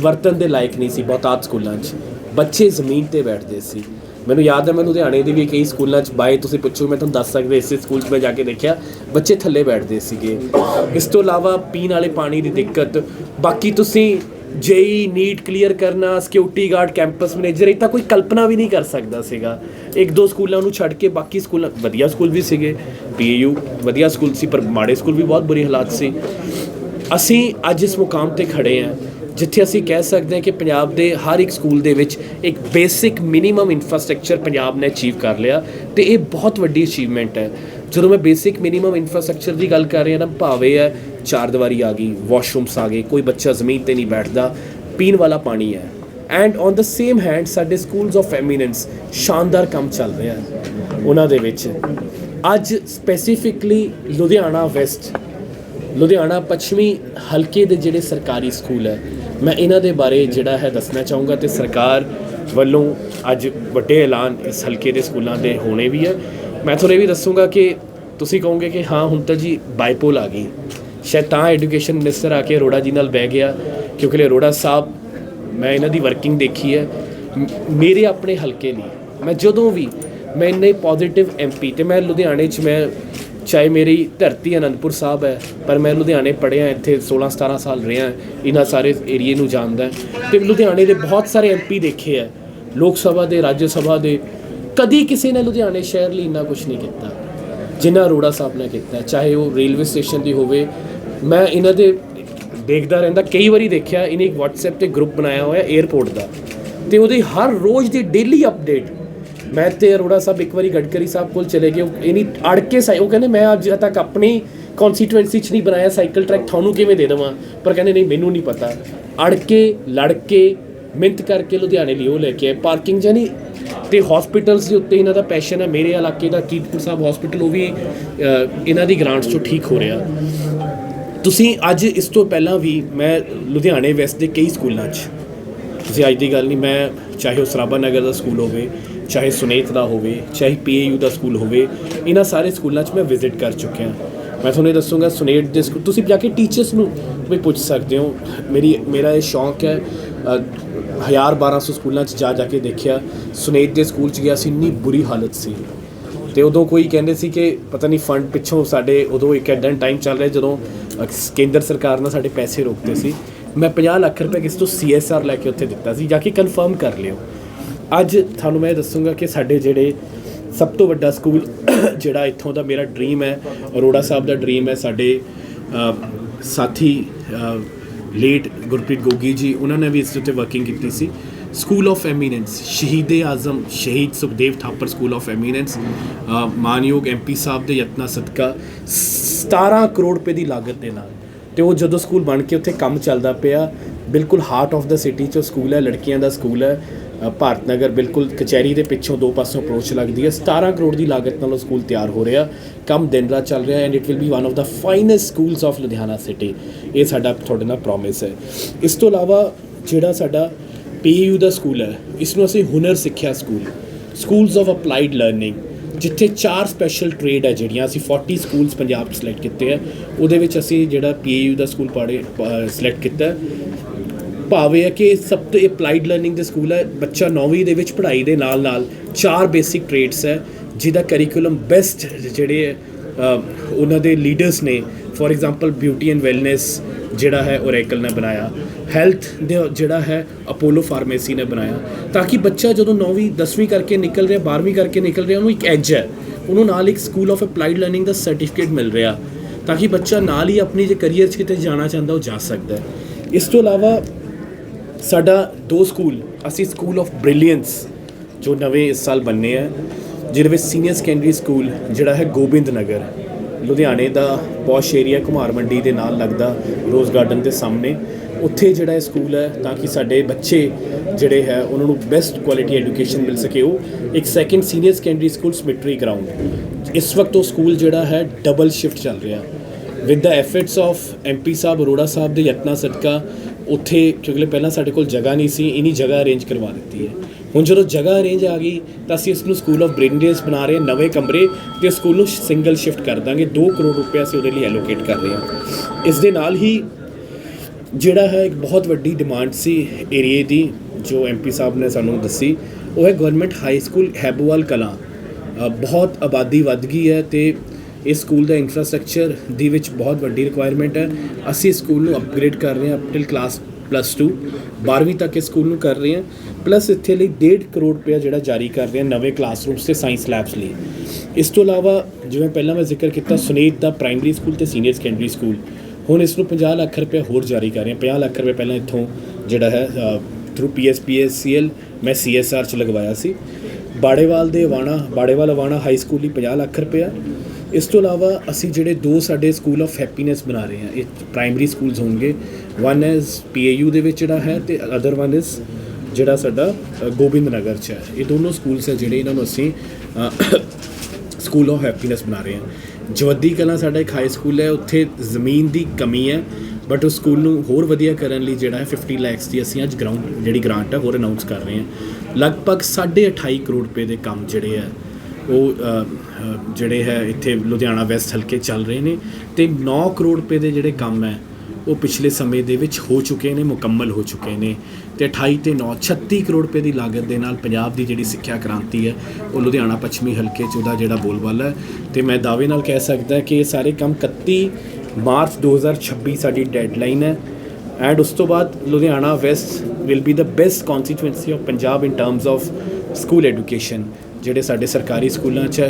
ਵਰਤਨ ਦੇ ਲਾਇਕ ਨਹੀਂ ਸੀ, ਬਹੁਤਾਤ ਸਕੂਲਾਂ 'ਚ। ਬੱਚੇ ਜ਼ਮੀਨ ਤੇ ਬੈਠਦੇ ਸੀ। ਮੈਨੂੰ ਯਾਦ ਹੈ, ਮੈਂ ਲੁਧਿਆਣੇ ਦੇ ਵੀ ਕਈ ਸਕੂਲਾਂ 'ਚ ਬਾਏ, ਤੁਸੀਂ ਪੁੱਛੋ, ਮੈਂ ਤੁਹਾਨੂੰ ਦੱਸ ਸਕਦਾ, ਇਸੇ ਸਕੂਲ 'ਚ ਮੈਂ ਜਾ ਕੇ ਦੇਖਿਆ, ਬੱਚੇ ਥੱਲੇ ਬੈਠਦੇ ਸੀਗੇ। ਇਸ ਤੋਂ ਇਲਾਵਾ ਪੀਣ ਵਾਲੇ ਪਾਣੀ ਦੀ ਦਿੱਕਤ। ਬਾਕੀ ਤੁਸੀਂ ਜੇਈ ਨੀਟ ਕਲੀਅਰ ਕਰਨਾ, ਸਿਕਿਉਰਿਟੀ ਗਾਰਡ, ਕੈਂਪਸ ਮੈਨੇਜਰ, ਇਹ ਤਾਂ ਕੋਈ ਕਲਪਨਾ ਵੀ ਨਹੀਂ ਕਰ ਸਕਦਾ ਸੀਗਾ। ਇੱਕ ਦੋ ਸਕੂਲਾਂ ਨੂੰ ਛੱਡ ਕੇ ਬਾਕੀ ਸਕੂਲਾਂ, ਵਧੀਆ ਸਕੂਲ ਵੀ ਸੀਗੇ। ਪੀਯੂ ਵਧੀਆ ਸਕੂਲ ਸੀ, ਪਰ ਮਾੜੇ ਸਕੂਲ ਵੀ ਬਹੁਤ ਬੁਰੇ ਹਾਲਾਤ ਸੀ। ਅਸੀਂ ਅੱਜ ਇਸ ਮੁਕਾਮ ਤੇ ਖੜੇ ਹਾਂ। ਜਿੱਥੇ ਅਸੀਂ ਕਹਿ ਸਕਦੇ ਹਾਂ ਕਿ ਪੰਜਾਬ ਦੇ ਹਰ ਇੱਕ ਸਕੂਲ ਦੇ ਵਿੱਚ ਇੱਕ ਬੇਸਿਕ ਮਿਨੀਮਮ ਇਨਫਰਾਸਟ੍ਰਕਚਰ ਪੰਜਾਬ ਨੇ ਅਚੀਵ ਕਰ ਲਿਆ ਤੇ ਇਹ ਬਹੁਤ ਵੱਡੀ ਅਚੀਵਮੈਂਟ ਹੈ। ਜਦੋਂ ਮੈਂ ਬੇਸਿਕ ਮਿਨੀਮਮ ਇਨਫਰਾਸਟ੍ਰਕਚਰ ਦੀ ਗੱਲ ਕਰ ਰਿਹਾ ਨਾ, ਭਾਵੇਂ ਹੈ ਚਾਰ ਦੀਵਾਰੀ ਆ ਗਈ ਵਾਸ਼ਰੂਮਸ ਆ ਗਏ, ਕੋਈ ਬੱਚਾ ਜ਼ਮੀਨ ਤੇ ਨਹੀਂ ਬੈਠਦਾ, ਪੀਣ ਵਾਲਾ ਪਾਣੀ ਹੈ। And on the same hand ਸਾਡੇ ਸਕੂਲਸ ਆਫ ਐਮੀਨੈਂਸ ਸ਼ਾਨਦਾਰ ਕੰਮ ਚੱਲ ਰਿਹਾ ਉਹਨਾਂ ਦੇ ਵਿੱਚ। ਅੱਜ ਸਪੈਸੀਫਿਕਲੀ ਲੁਧਿਆਣਾ ਵੈਸਟ ਲੁਧਿਆਣਾ ਪੱਛਮੀ ਹਲਕੇ ਦੇ ਜਿਹੜੇ ਸਰਕਾਰੀ ਸਕੂਲ ਹੈ ਮੈਂ ਇਹਨਾਂ ਦੇ ਬਾਰੇ ਜਿਹੜਾ ਹੈ ਦੱਸਣਾ ਚਾਹੂੰਗਾ ਤੇ ਸਰਕਾਰ ਵੱਲੋਂ ਅੱਜ ਵੱਡੇ ਐਲਾਨ ਇਸ ਹਲਕੇ ਦੇ ਸਕੂਲਾਂ ਦੇ ਹੋਣੇ ਵੀ ਹੈ ਮੈਂ ਤੁਹਾਨੂੰ ਇਹ ਵੀ ਦੱਸੂੰਗਾ ਕਿ ਤੁਸੀਂ ਕਹੋਗੇ ਕਿ ਹਾਂ, ਹੁਣ ਤਾਂ ਜੀ ਬਾਈਪੋਲ ਆ ਗਈ। ਸ਼ਾਇਦ ਤਾਂ ਐਜੂਕੇਸ਼ਨ ਮਿਨਿਸਟਰ ਆ ਕੇ ਅਰੋੜਾ ਜੀ ਨਾਲ ਬਹਿ ਗਿਆ, ਕਿਉਂਕਿ ਅਰੋੜਾ ਸਾਹਿਬ, ਮੈਂ ਇਹਨਾਂ ਦੀ ਵਰਕਿੰਗ ਦੇਖੀ ਹੈ। ਮੇਰੇ ਆਪਣੇ ਹਲਕੇ ਲਈ, ਮੈਂ ਜਦੋਂ ਵੀ, ਮੈਂ ਇੰਨੇ ਪੋਜ਼ਿਟਿਵ ਐਮਪੀ ਤੇ ਮੈਂ ਲੁਧਿਆਣੇ 'ਚ ਮੈਂ ਚਾਹੇ ਮੇਰੀ ਧਰਤੀ ਅਨੰਦਪੁਰ ਸਾਹਿਬ ਹੈ, ਪਰ ਮੈਂ ਲੁਧਿਆਣੇ ਪੜ੍ਹਿਆ, ਇੱਥੇ 16 17 ਸਾਲ ਰਿਹਾ, ਇਹਨਾਂ ਸਾਰੇ ਏਰੀਏ ਨੂੰ ਜਾਣਦਾ ਤੇ ਲੁਧਿਆਣੇ ਦੇ ਬਹੁਤ ਸਾਰੇ ਐਮਪੀ ਦੇਖੇ ਹੈ, ਲੋਕ ਸਭਾ ਦੇ, ਰਾਜ ਸਭਾ ਦੇ। ਕਦੀ ਕਿਸੇ ਨੇ ਲੁਧਿਆਣੇ ਸ਼ਹਿਰ ਲਈ ਇੰਨਾ ਕੁਝ ਨਹੀਂ ਕੀਤਾ ਜਿਨ੍ਹਾਂ ਅਰੋੜਾ ਸਾਹਿਬ ਨੇ ਕੀਤਾ, ਚਾਹੇ ਉਹ ਰੇਲਵੇ ਸਟੇਸ਼ਨ ਦੀ ਹੋਵੇ। ਮੈਂ ਇਹਨਾਂ ਦੇ ਦੇਖਦਾ ਰਹਿੰਦਾ, ਕਈ ਵਾਰੀ ਦੇਖਿਆ, ਇਹਨੇ ਇੱਕ WhatsApp ਤੇ ਗਰੁੱਪ ਬਣਾਇਆ ਹੋਇਆ 에어ਪੋਰਟ ਦਾ। ਤੇ ਉਹਦੀ ਹਰ ਰੋਜ਼ ਦੀ ਡੇਲੀ ਅਪਡੇਟ ਮੈਂ ਤੇ ਅਰੋੜਾ ਸਾਹਿਬ ਇੱਕ ਵਾਰੀ ਗਡਕਰੀ ਸਾਹਿਬ ਕੋਲ ਚਲੇ ਗਏ। ਉਹ ਇਨੀ ਅੜ ਕੇ ਸਾਈ ਉਹ ਕਹਿੰਦੇ, ਮੈਂ ਅੱਜ ਤੱਕ ਆਪਣੀ ਕਨਸਟੀਟੂਐਂਸੀ 'ਚ ਨਹੀਂ ਬਣਾਇਆ ਸਾਈਕਲ ਟਰੈਕ ਤੁਹਾਨੂੰ ਕਿਵੇਂ ਦੇ ਦੇਵਾਂ? ਪਰ ਕਹਿੰਦੇ, ਨਹੀਂ, ਮੈਨੂੰ ਨਹੀਂ ਪਤਾ। ਅੜ ਕੇ ਲੜ ਕੇ ਮਿਹਨਤ ਕਰਕੇ ਲੁਧਿਆਣੇ ਲਈ ਉਹ ਲੈ ਕੇ ਆਏ। ਪਾਰਕਿੰਗ ਜਾਨੀ ਤੇ ਹਸਪੀਟਲਸ ਦੇ ਉੱਤੇ ਇਹਨਾਂ ਦਾ ਪੈਸ਼ਨ ਹੈ। ਮੇਰੇ ਇਲਾਕੇ ਦਾ ਕੀਰਤਪੁਰ ਸਾਹਿਬ ਹਸਪੀਟਲ ਉਹ ਵੀ ਇਹਨਾਂ ਦੀ ਗ੍ਰਾਂਟਸ ਤੋਂ ਠੀਕ ਹੋ ਰਿਹਾ। ਤੁਸੀਂ ਅੱਜ ਇਸ ਤੋਂ ਪਹਿਲਾਂ ਵੀ ਮੈਂ ਲੁਧਿਆਣੇ ਵੈਸਟ ਦੇ ਕਈ ਸਕੂਲਾਂ 'ਚ। ਤੁਸੀਂ ਅੱਜ ਦੀ ਗੱਲ ਨਹੀਂ, ਮੈਂ ਚਾਹੇ ਉਹ ਸਰਾਭਾ ਨਗਰ ਦਾ ਸਕੂਲ ਹੋਵੇ ਚਾਹੇ ਸੁਨੇਤ ਦਾ ਹੋਵੇ ਚਾਹੇ ਪੀਏਯੂ ਦਾ ਸਕੂਲ ਹੋਵੇ ਇਹਨਾਂ ਸਾਰੇ ਸਕੂਲਾਂ 'ਚ ਮੈਂ ਵਿਜ਼ਿਟ ਕਰ ਚੁੱਕਿਆ। ਮੈਂ ਤੁਹਾਨੂੰ ਇਹ ਦੱਸੂੰਗਾ ਸੁਨੇਟ ਦੇ ਸਕੂਲ ਤੁਸੀਂ ਜਾ ਕੇ ਟੀਚਰਸ ਨੂੰ ਵੀ ਪੁੱਛ ਸਕਦੇ ਹੋ। ਮੇਰੀ ਮੇਰਾ ਇਹ ਸ਼ੌਂਕ ਹੈ ਅ, ਹਜ਼ਾਰ 1200 ਸਕੂਲਾਂ 'ਚ ਜਾ ਜਾ ਕੇ ਦੇਖਿਆ। ਸੁਨੇਤ ਦੇ ਸਕੂਲ 'ਚ ਗਿਆ ਸੀ ਇੰਨੀ ਬੁਰੀ ਹਾਲਤ ਸੀ। ਤੇ ਉਦੋਂ ਕੋਈ ਕਹਿੰਦੇ ਸੀ ਕਿ ਪਤਾ ਨਹੀਂ ਫੰਡ ਪਿੱਛੋਂ ਸਾਡੇ ਉਦੋਂ ਇੱਕ ਐਡਨ ਟਾਈਮ ਚੱਲ ਰਿਹਾ ਜਦੋਂ ਕੇਂਦਰ ਸਰਕਾਰ ਨੇ ਸਾਡੇ ਪੈਸੇ ਰੋਕਦੇ ਸੀ। ਮੈਂ 50 ਲੱਖ ਰੁਪਏ ਕਿਸ ਤੋਂ ਸੀਐਸਆਰ ਲੈ ਕੇ ਉੱਥੇ ਦਿੱਤਾ ਸੀ। ਜਾ ਕੇ ਕਨਫਰਮ ਕਰ ਲਿਓ। ਅੱਜ ਤੁਹਾਨੂੰ ਮੈਂ ਇਹ ਦੱਸੂੰਗਾ ਕਿ ਸਾਡੇ ਜਿਹੜੇ ਸਭ ਤੋਂ ਵੱਡਾ ਸਕੂਲ ਜਿਹੜਾ ਇੱਥੋਂ ਦਾ ਮੇਰਾ ਡ੍ਰੀਮ ਹੈ, ਅਰੋੜਾ ਸਾਹਿਬ ਦਾ ਡ੍ਰੀਮ ਹੈ, ਸਾਡੇ ਸਾਥੀ ਲੇਟ ਗੁਰਪ੍ਰੀਤ ਗੋਗੀ ਜੀ, ਉਹਨਾਂ ਨੇ ਵੀ ਇਸ ਉੱਤੇ ਵਰਕਿੰਗ ਕੀਤੀ ਸੀ। ਸਕੂਲ ਆਫ ਐਮੀਨੈਂਸ ਸ਼ਹੀਦ ਆਜ਼ਮ, ਸ਼ਹੀਦ Sukhdev Thapar school of eminence ਮਾਨਯੋਗ ਐਮਪੀ ਸਾਹਿਬ ਦੇ ਯਤਨਾ ਸਦਕਾ 17 ਕਰੋੜ ਰੁਪਏ ਦੀ ਲਾਗਤ ਦੇ ਨਾਲ। ਤੇ ਉਹ ਜਦੋਂ ਸਕੂਲ ਬਣ ਕੇ ਉੱਥੇ ਕੰਮ ਚੱਲਦਾ ਪਿਆ, ਬਿਲਕੁਲ ਹਾਰਟ ਆਫ ਦਾ ਸਿਟੀ 'ਚ ਉਹ ਸਕੂਲ ਹੈ, ਲੜਕੀਆਂ ਦਾ ਸਕੂਲ ਹੈ। ਭਾਰਤ ਨਗਰ ਬਿਲਕੁਲ ਕਚਹਿਰੀ ਦੇ ਪਿੱਛੋਂ ਦੋ ਪਾਸੋਂ ਅਪਰੋਚ ਲੱਗਦੀ ਹੈ। 17 ਕਰੋੜ ਦੀ ਲਾਗਤ ਨਾਲ ਉਹ ਸਕੂਲ ਤਿਆਰ ਹੋ ਰਿਹਾ। ਕੰਮ ਦਿਨ ਰਾਤ ਚੱਲ ਰਿਹਾ and it will be one of the finest schools of Ludhiana city ਇਹ ਸਾਡਾ ਤੁਹਾਡੇ ਨਾਲ ਪ੍ਰੋਮਿਸ ਹੈ। ਇਸ ਤੋਂ ਇਲਾਵਾ ਜਿਹੜਾ ਸਾਡਾ ਪੀਯੂ ਦਾ ਸਕੂਲ ਹੈ ਇਸ ਨੂੰ ਅਸੀਂ Hunar Sikhiya school schools of applied learning ਜਿੱਥੇ ਚਾਰ ਸਪੈਸ਼ਲ ਟ੍ਰੇਡ ਹੈ ਜਿਹੜੀਆਂ ਅਸੀਂ 40 ਸਕੂਲਸ ਪੰਜਾਬ 'ਚ ਸਿਲੈਕਟ ਕੀਤੇ ਆ ਉਹਦੇ ਵਿੱਚ ਅਸੀਂ ਜਿਹੜਾ ਪੀਏਯੂ ਦਾ ਸਕੂਲ ਪੜ੍ਹੇ ਸਿਲੈਕਟ ਕੀਤਾ ਭਾਵ ਇਹ ਹੈ ਕਿ ਸਭ ਤੋਂ ਅਪਲਾਈਡ ਲਰਨਿੰਗ ਦੇ ਸਕੂਲ ਹੈ, ਬੱਚਾ 9ਵੀਂ ਦੇ ਵਿੱਚ ਪੜ੍ਹਾਈ ਦੇ ਨਾਲ ਨਾਲ ਚਾਰ ਬੇਸਿਕ ਟ੍ਰੇਡਸ ਹੈ, ਜਿਹਦਾ ਕਰਿਕੂਲਮ ਬੈਸਟ ਜਿਹੜੇ ਉਹਨਾਂ ਦੇ ਲੀਡਰਸ ਨੇ for example beauty and wellness ਜਿਹੜਾ ਹੈ ਓਰੇਕਲ ਨੇ ਬਣਾਇਆ ਹੈਲਥ ਦੇ ਜਿਹੜਾ ਹੈ ਅਪੋਲੋ ਫਾਰਮੇਸੀ ਨੇ ਬਣਾਇਆ, ਤਾਂ ਕਿ ਬੱਚਾ ਜਦੋਂ 9ਵੀਂ 10ਵੀਂ ਕਰਕੇ ਨਿਕਲ ਰਿਹਾ 12ਵੀਂ ਕਰਕੇ ਨਿਕਲ ਰਿਹਾ, ਉਹਨੂੰ ਇੱਕ ਐਜ ਹੈ, ਉਹਨੂੰ ਨਾਲ ਇੱਕ ਸਕੂਲ ਆਫ ਅਪਲਾਈਡ ਲਰਨਿੰਗ ਦਾ ਸਰਟੀਫਿਕੇਟ ਮਿਲ ਰਿਹਾ, ਤਾਂ ਕਿ ਬੱਚਾ ਨਾਲ ਹੀ ਆਪਣੀ ਜੇ ਕਰੀਅਰ 'ਚ ਕਿਤੇ ਜਾਣਾ ਚਾਹੁੰਦਾ, ਉਹ ਜਾ ਸਕਦਾ ਹੈ। ਇਸ ਤੋਂ ਇਲਾਵਾ ਸਾਡਾ ਦੋ ਸਕੂਲ, ਅਸੀਂ ਸਕੂਲ ਆਫ ਬ੍ਰਿਲੀਅੰਸ ਜੋ ਨਵੇਂ ਇਸ ਸਾਲ ਬੰਨੇ ਆ, ਜਿਹਦੇ ਵਿੱਚ ਸੀਨੀਅਰ ਸੈਕੰਡਰੀ ਸਕੂਲ ਜਿਹੜਾ ਹੈ ਗੋਬਿੰਦ ਨਗਰ, ਲੁਧਿਆਣੇ ਦਾ ਪੌਸ਼ ਏਰੀਆ ਕੁਮਾਰ ਮੰਡੀ ਦੇ ਨਾਲ ਲੱਗਦਾ ਰੋਜ਼ ਗਾਰਡਨ ਦੇ ਸਾਹਮਣੇ। ਉੱਥੇ ਜਿਹੜਾ ਇਹ ਸਕੂਲ ਹੈ, ਤਾਂ ਕਿ ਸਾਡੇ ਬੱਚੇ ਜਿਹੜੇ ਹੈ, ਉਹਨਾਂ ਨੂੰ ਬੈਸਟ ਕੁਆਲਿਟੀ ਐਜੂਕੇਸ਼ਨ ਮਿਲ ਸਕੇ ਉਹ। ਇੱਕ second senior secondary school cemetery ground ਇਸ ਵਕਤ ਉਹ ਸਕੂਲ ਜਿਹੜਾ ਹੈ ਡਬਲ ਸ਼ਿਫਟ ਚੱਲ ਰਿਹਾ। With the efforts of MP sahib, Arora sahib ਦੇ ਯਤਨਾਂ ਸਦਕਾ ਉੱਥੇ ਕਿਉਂਕਿ ਪਹਿਲਾਂ ਸਾਡੇ ਕੋਲ ਜਗ੍ਹਾ ਨਹੀਂ ਸੀ, ਇਨੀ ਜਗ੍ਹਾ ਅਰੇਂਜ ਕਰਵਾ ਦਿੱਤੀ ਹੈ। ਹੁਣ ਜਦੋਂ ਜਗ੍ਹਾ ਅਰੇਂਜ ਆ ਗਈ, ਤਾਂ ਅਸੀਂ ਇਸ ਨੂੰ ਸਕੂਲ ਆਫ ਬ੍ਰਿੰਡੇਸ ਬਣਾ ਰਹੇ ਨਵੇਂ ਕਮਰੇ ਤੇ ਸਕੂਲ ਨੂੰ ਸਿੰਗਲ ਸ਼ਿਫਟ ਕਰ ਦਾਂਗੇ। 2 ਕਰੋੜ ਰੁਪਏ ਅਸੀਂ ਉਹਦੇ ਲਈ ਐਲੋਕੇਟ ਕਰ ਰਹੇ ਹਾਂ। ਇਸ ਦੇ ਨਾਲ ਹੀ ਜਿਹੜਾ ਹੈ ਇੱਕ ਬਹੁਤ ਵੱਡੀ ਡਿਮਾਂਡ ਸੀ ਏਰੀਏ ਦੀ, ਜੋ ਐਮਪੀ ਸਾਹਿਬ ਨੇ ਸਾਨੂੰ ਦੱਸੀ, ਉਹ ਹੈ government high school Haibowal Kalan ਬਹੁਤ ਆਬਾਦੀ ਵੱਧ ਗਈ ਹੈ ਤੇ ਇਸ ਸਕੂਲ ਦਾ ਇਨਫਰਾਸਟ੍ਰਕਚਰ ਦੀ ਵਿੱਚ ਬਹੁਤ ਵੱਡੀ ਰਿਕੁਆਇਰਮੈਂਟ ਹੈ। ਅਸੀਂ ਇਸ ਸਕੂਲ ਨੂੰ ਅਪਗ੍ਰੇਡ ਕਰ ਰਹੇ ਹਾਂ ਅਪ ਟਿਲ ਕਲਾਸ ਪਲੱਸ 2 12ਵੀਂ ਤੱਕ ਇਸ ਸਕੂਲ ਨੂੰ ਕਰ ਰਹੇ ਹਾਂ। ਪਲੱਸ ਇੱਥੇ ਲਈ 1.5 ਕਰੋੜ ਰੁਪਇਆ ਜਿਹੜਾ ਜਾਰੀ ਕਰ ਰਹੇ ਹਾਂ ਨਵੇਂ ਕਲਾਸਰੂਮਸ ਤੇ ਸਾਇੰਸ ਲੈਬਸ ਲਈ। ਇਸ ਤੋਂ ਇਲਾਵਾ ਜਿਵੇਂ ਪਹਿਲਾਂ ਮੈਂ ਜ਼ਿਕਰ ਕੀਤਾ, ਸੁਨੀਤ ਦਾ ਪ੍ਰਾਇਮਰੀ ਸਕੂਲ ਤੇ ਸੀਨੀਅਰ ਸੈਕੰਡਰੀ ਸਕੂਲ ਹੁਣ ਇਸ ਨੂੰ 50 ਲੱਖ ਰੁਪਏ ਹੋਰ ਜਾਰੀ ਕਰ ਰਹੇ ਹਾਂ। 50 ਲੱਖ ਰੁਪਏ ਪਹਿਲਾਂ ਇੱਥੋਂ ਜਿਹੜਾ ਹੈ ਥਰੂ ਪੀਐਸਪੀਐਸਸੀਐਲ ਮੈਂ ਸੀਐਸਆਰ ਚ ਲਗਵਾਇਆ ਸੀ। ਬਾੜੇਵਾਲ ਦੇ ਵਾਣਾ ਬਾੜੇਵਾਲ ਵਾਣਾ ਹਾਈ ਸਕੂਲ ਲਈ 50 ਲੱਖ ਰੁਪਇਆ। ਇਸ ਤੋਂ ਇਲਾਵਾ ਅਸੀਂ ਜਿਹੜੇ ਦੋ ਸਾਡੇ ਸਕੂਲ ਆਫ ਹੈਪੀਨੈਸ ਬਣਾ ਰਹੇ ਹਾਂ, ਇਹ ਪ੍ਰਾਇਮਰੀ ਸਕੂਲਸ ਹੋਣਗੇ। ਵਨ ਇਜ਼ ਪੀਏਯੂ ਦੇ ਵਿੱਚ ਜਿਹੜਾ ਹੈ ਤੇ ਅਦਰ ਵਨ ਇਜ਼ ਜਿਹੜਾ ਸਾਡਾ ਗੋਬਿੰਦ ਨਗਰ ਚ ਹੈ। ਇਹ ਦੋਨੋਂ ਸਕੂਲਸ ਹੈ ਜਿਹੜੇ ਇਹਨਾਂ ਨੂੰ ਅਸੀਂ ਸਕੂਲ ਆਫ ਹੈਪੀਨੈਸ ਬਣਾ ਰਹੇ ਹਾਂ। ਜਵੱਦੀ ਕਲਾਂ ਸਾਡਾ ਇੱਕ ਹਾਈ ਸਕੂਲ ਹੈ, ਉੱਥੇ ਜ਼ਮੀਨ ਦੀ ਕਮੀ ਹੈ ਬਟ ਉਸ ਸਕੂਲ ਨੂੰ ਹੋਰ ਵਧੀਆ ਕਰਨ ਲਈ ਜਿਹੜਾ ਹੈ 50 ਲੱਖ ਦੀ ਅਸੀਂ ਅੱਜ ਗਰਾਊਂਡ ਜਿਹੜੀ ਗ੍ਰਾਂਟ ਹੈ, ਹੋਰ ਅਨਾਉਂਸ ਕਰ ਰਹੇ ਹਾਂ। ਲਗਭਗ 28.5 ਕਰੋੜ ਰੁਪਏ ਦੇ ਕੰਮ ਜਿਹੜੇ ਹੈ ਉਹ ਜਿਹੜੇ ਹੈ ਇੱਥੇ ਲੁਧਿਆਣਾ ਵੈਸਟ ਹਲਕੇ ਚੱਲ ਰਹੇ ਨੇ ਤੇ 9 ਕਰੋੜ ਰੁਪਏ ਦੇ ਜਿਹੜੇ ਕੰਮ ਹੈ, ਉਹ ਪਿਛਲੇ ਸਮੇਂ ਦੇ ਵਿੱਚ ਹੋ ਚੁੱਕੇ ਨੇ, ਮੁਕੰਮਲ ਹੋ ਚੁੱਕੇ ਨੇ ਤੇ 28 ਤੇ 9 36 ਕਰੋੜ ਰੁਪਏ ਦੀ ਲਾਗਤ ਦੇ ਨਾਲ ਪੰਜਾਬ ਦੀ ਜਿਹੜੀ ਸਿੱਖਿਆ ਕ੍ਰਾਂਤੀ ਹੈ, ਉਹ ਲੁਧਿਆਣਾ ਪੱਛਮੀ ਹਲਕੇ 'ਚ ਉਹਦਾ ਜਿਹੜਾ ਬੋਲਬਾਲਾ ਹੈ ਤੇ ਮੈਂ ਦਾਅਵੇ ਨਾਲ ਕਹਿ ਸਕਦਾ ਕਿ ਇਹ ਸਾਰੇ ਕੰਮ 31 ਮਾਰਚ 2026 ਸਾਡੀ ਡੈਡਲਾਈਨ ਹੈ ਐਂਡ ਉਸ ਤੋਂ ਬਾਅਦ Ludhiana west will be the best constituency of Punjab in terms of school education ਜਿਹੜੇ ਸਾਡੇ ਸਰਕਾਰੀ ਸਕੂਲਾਂ 'ਚ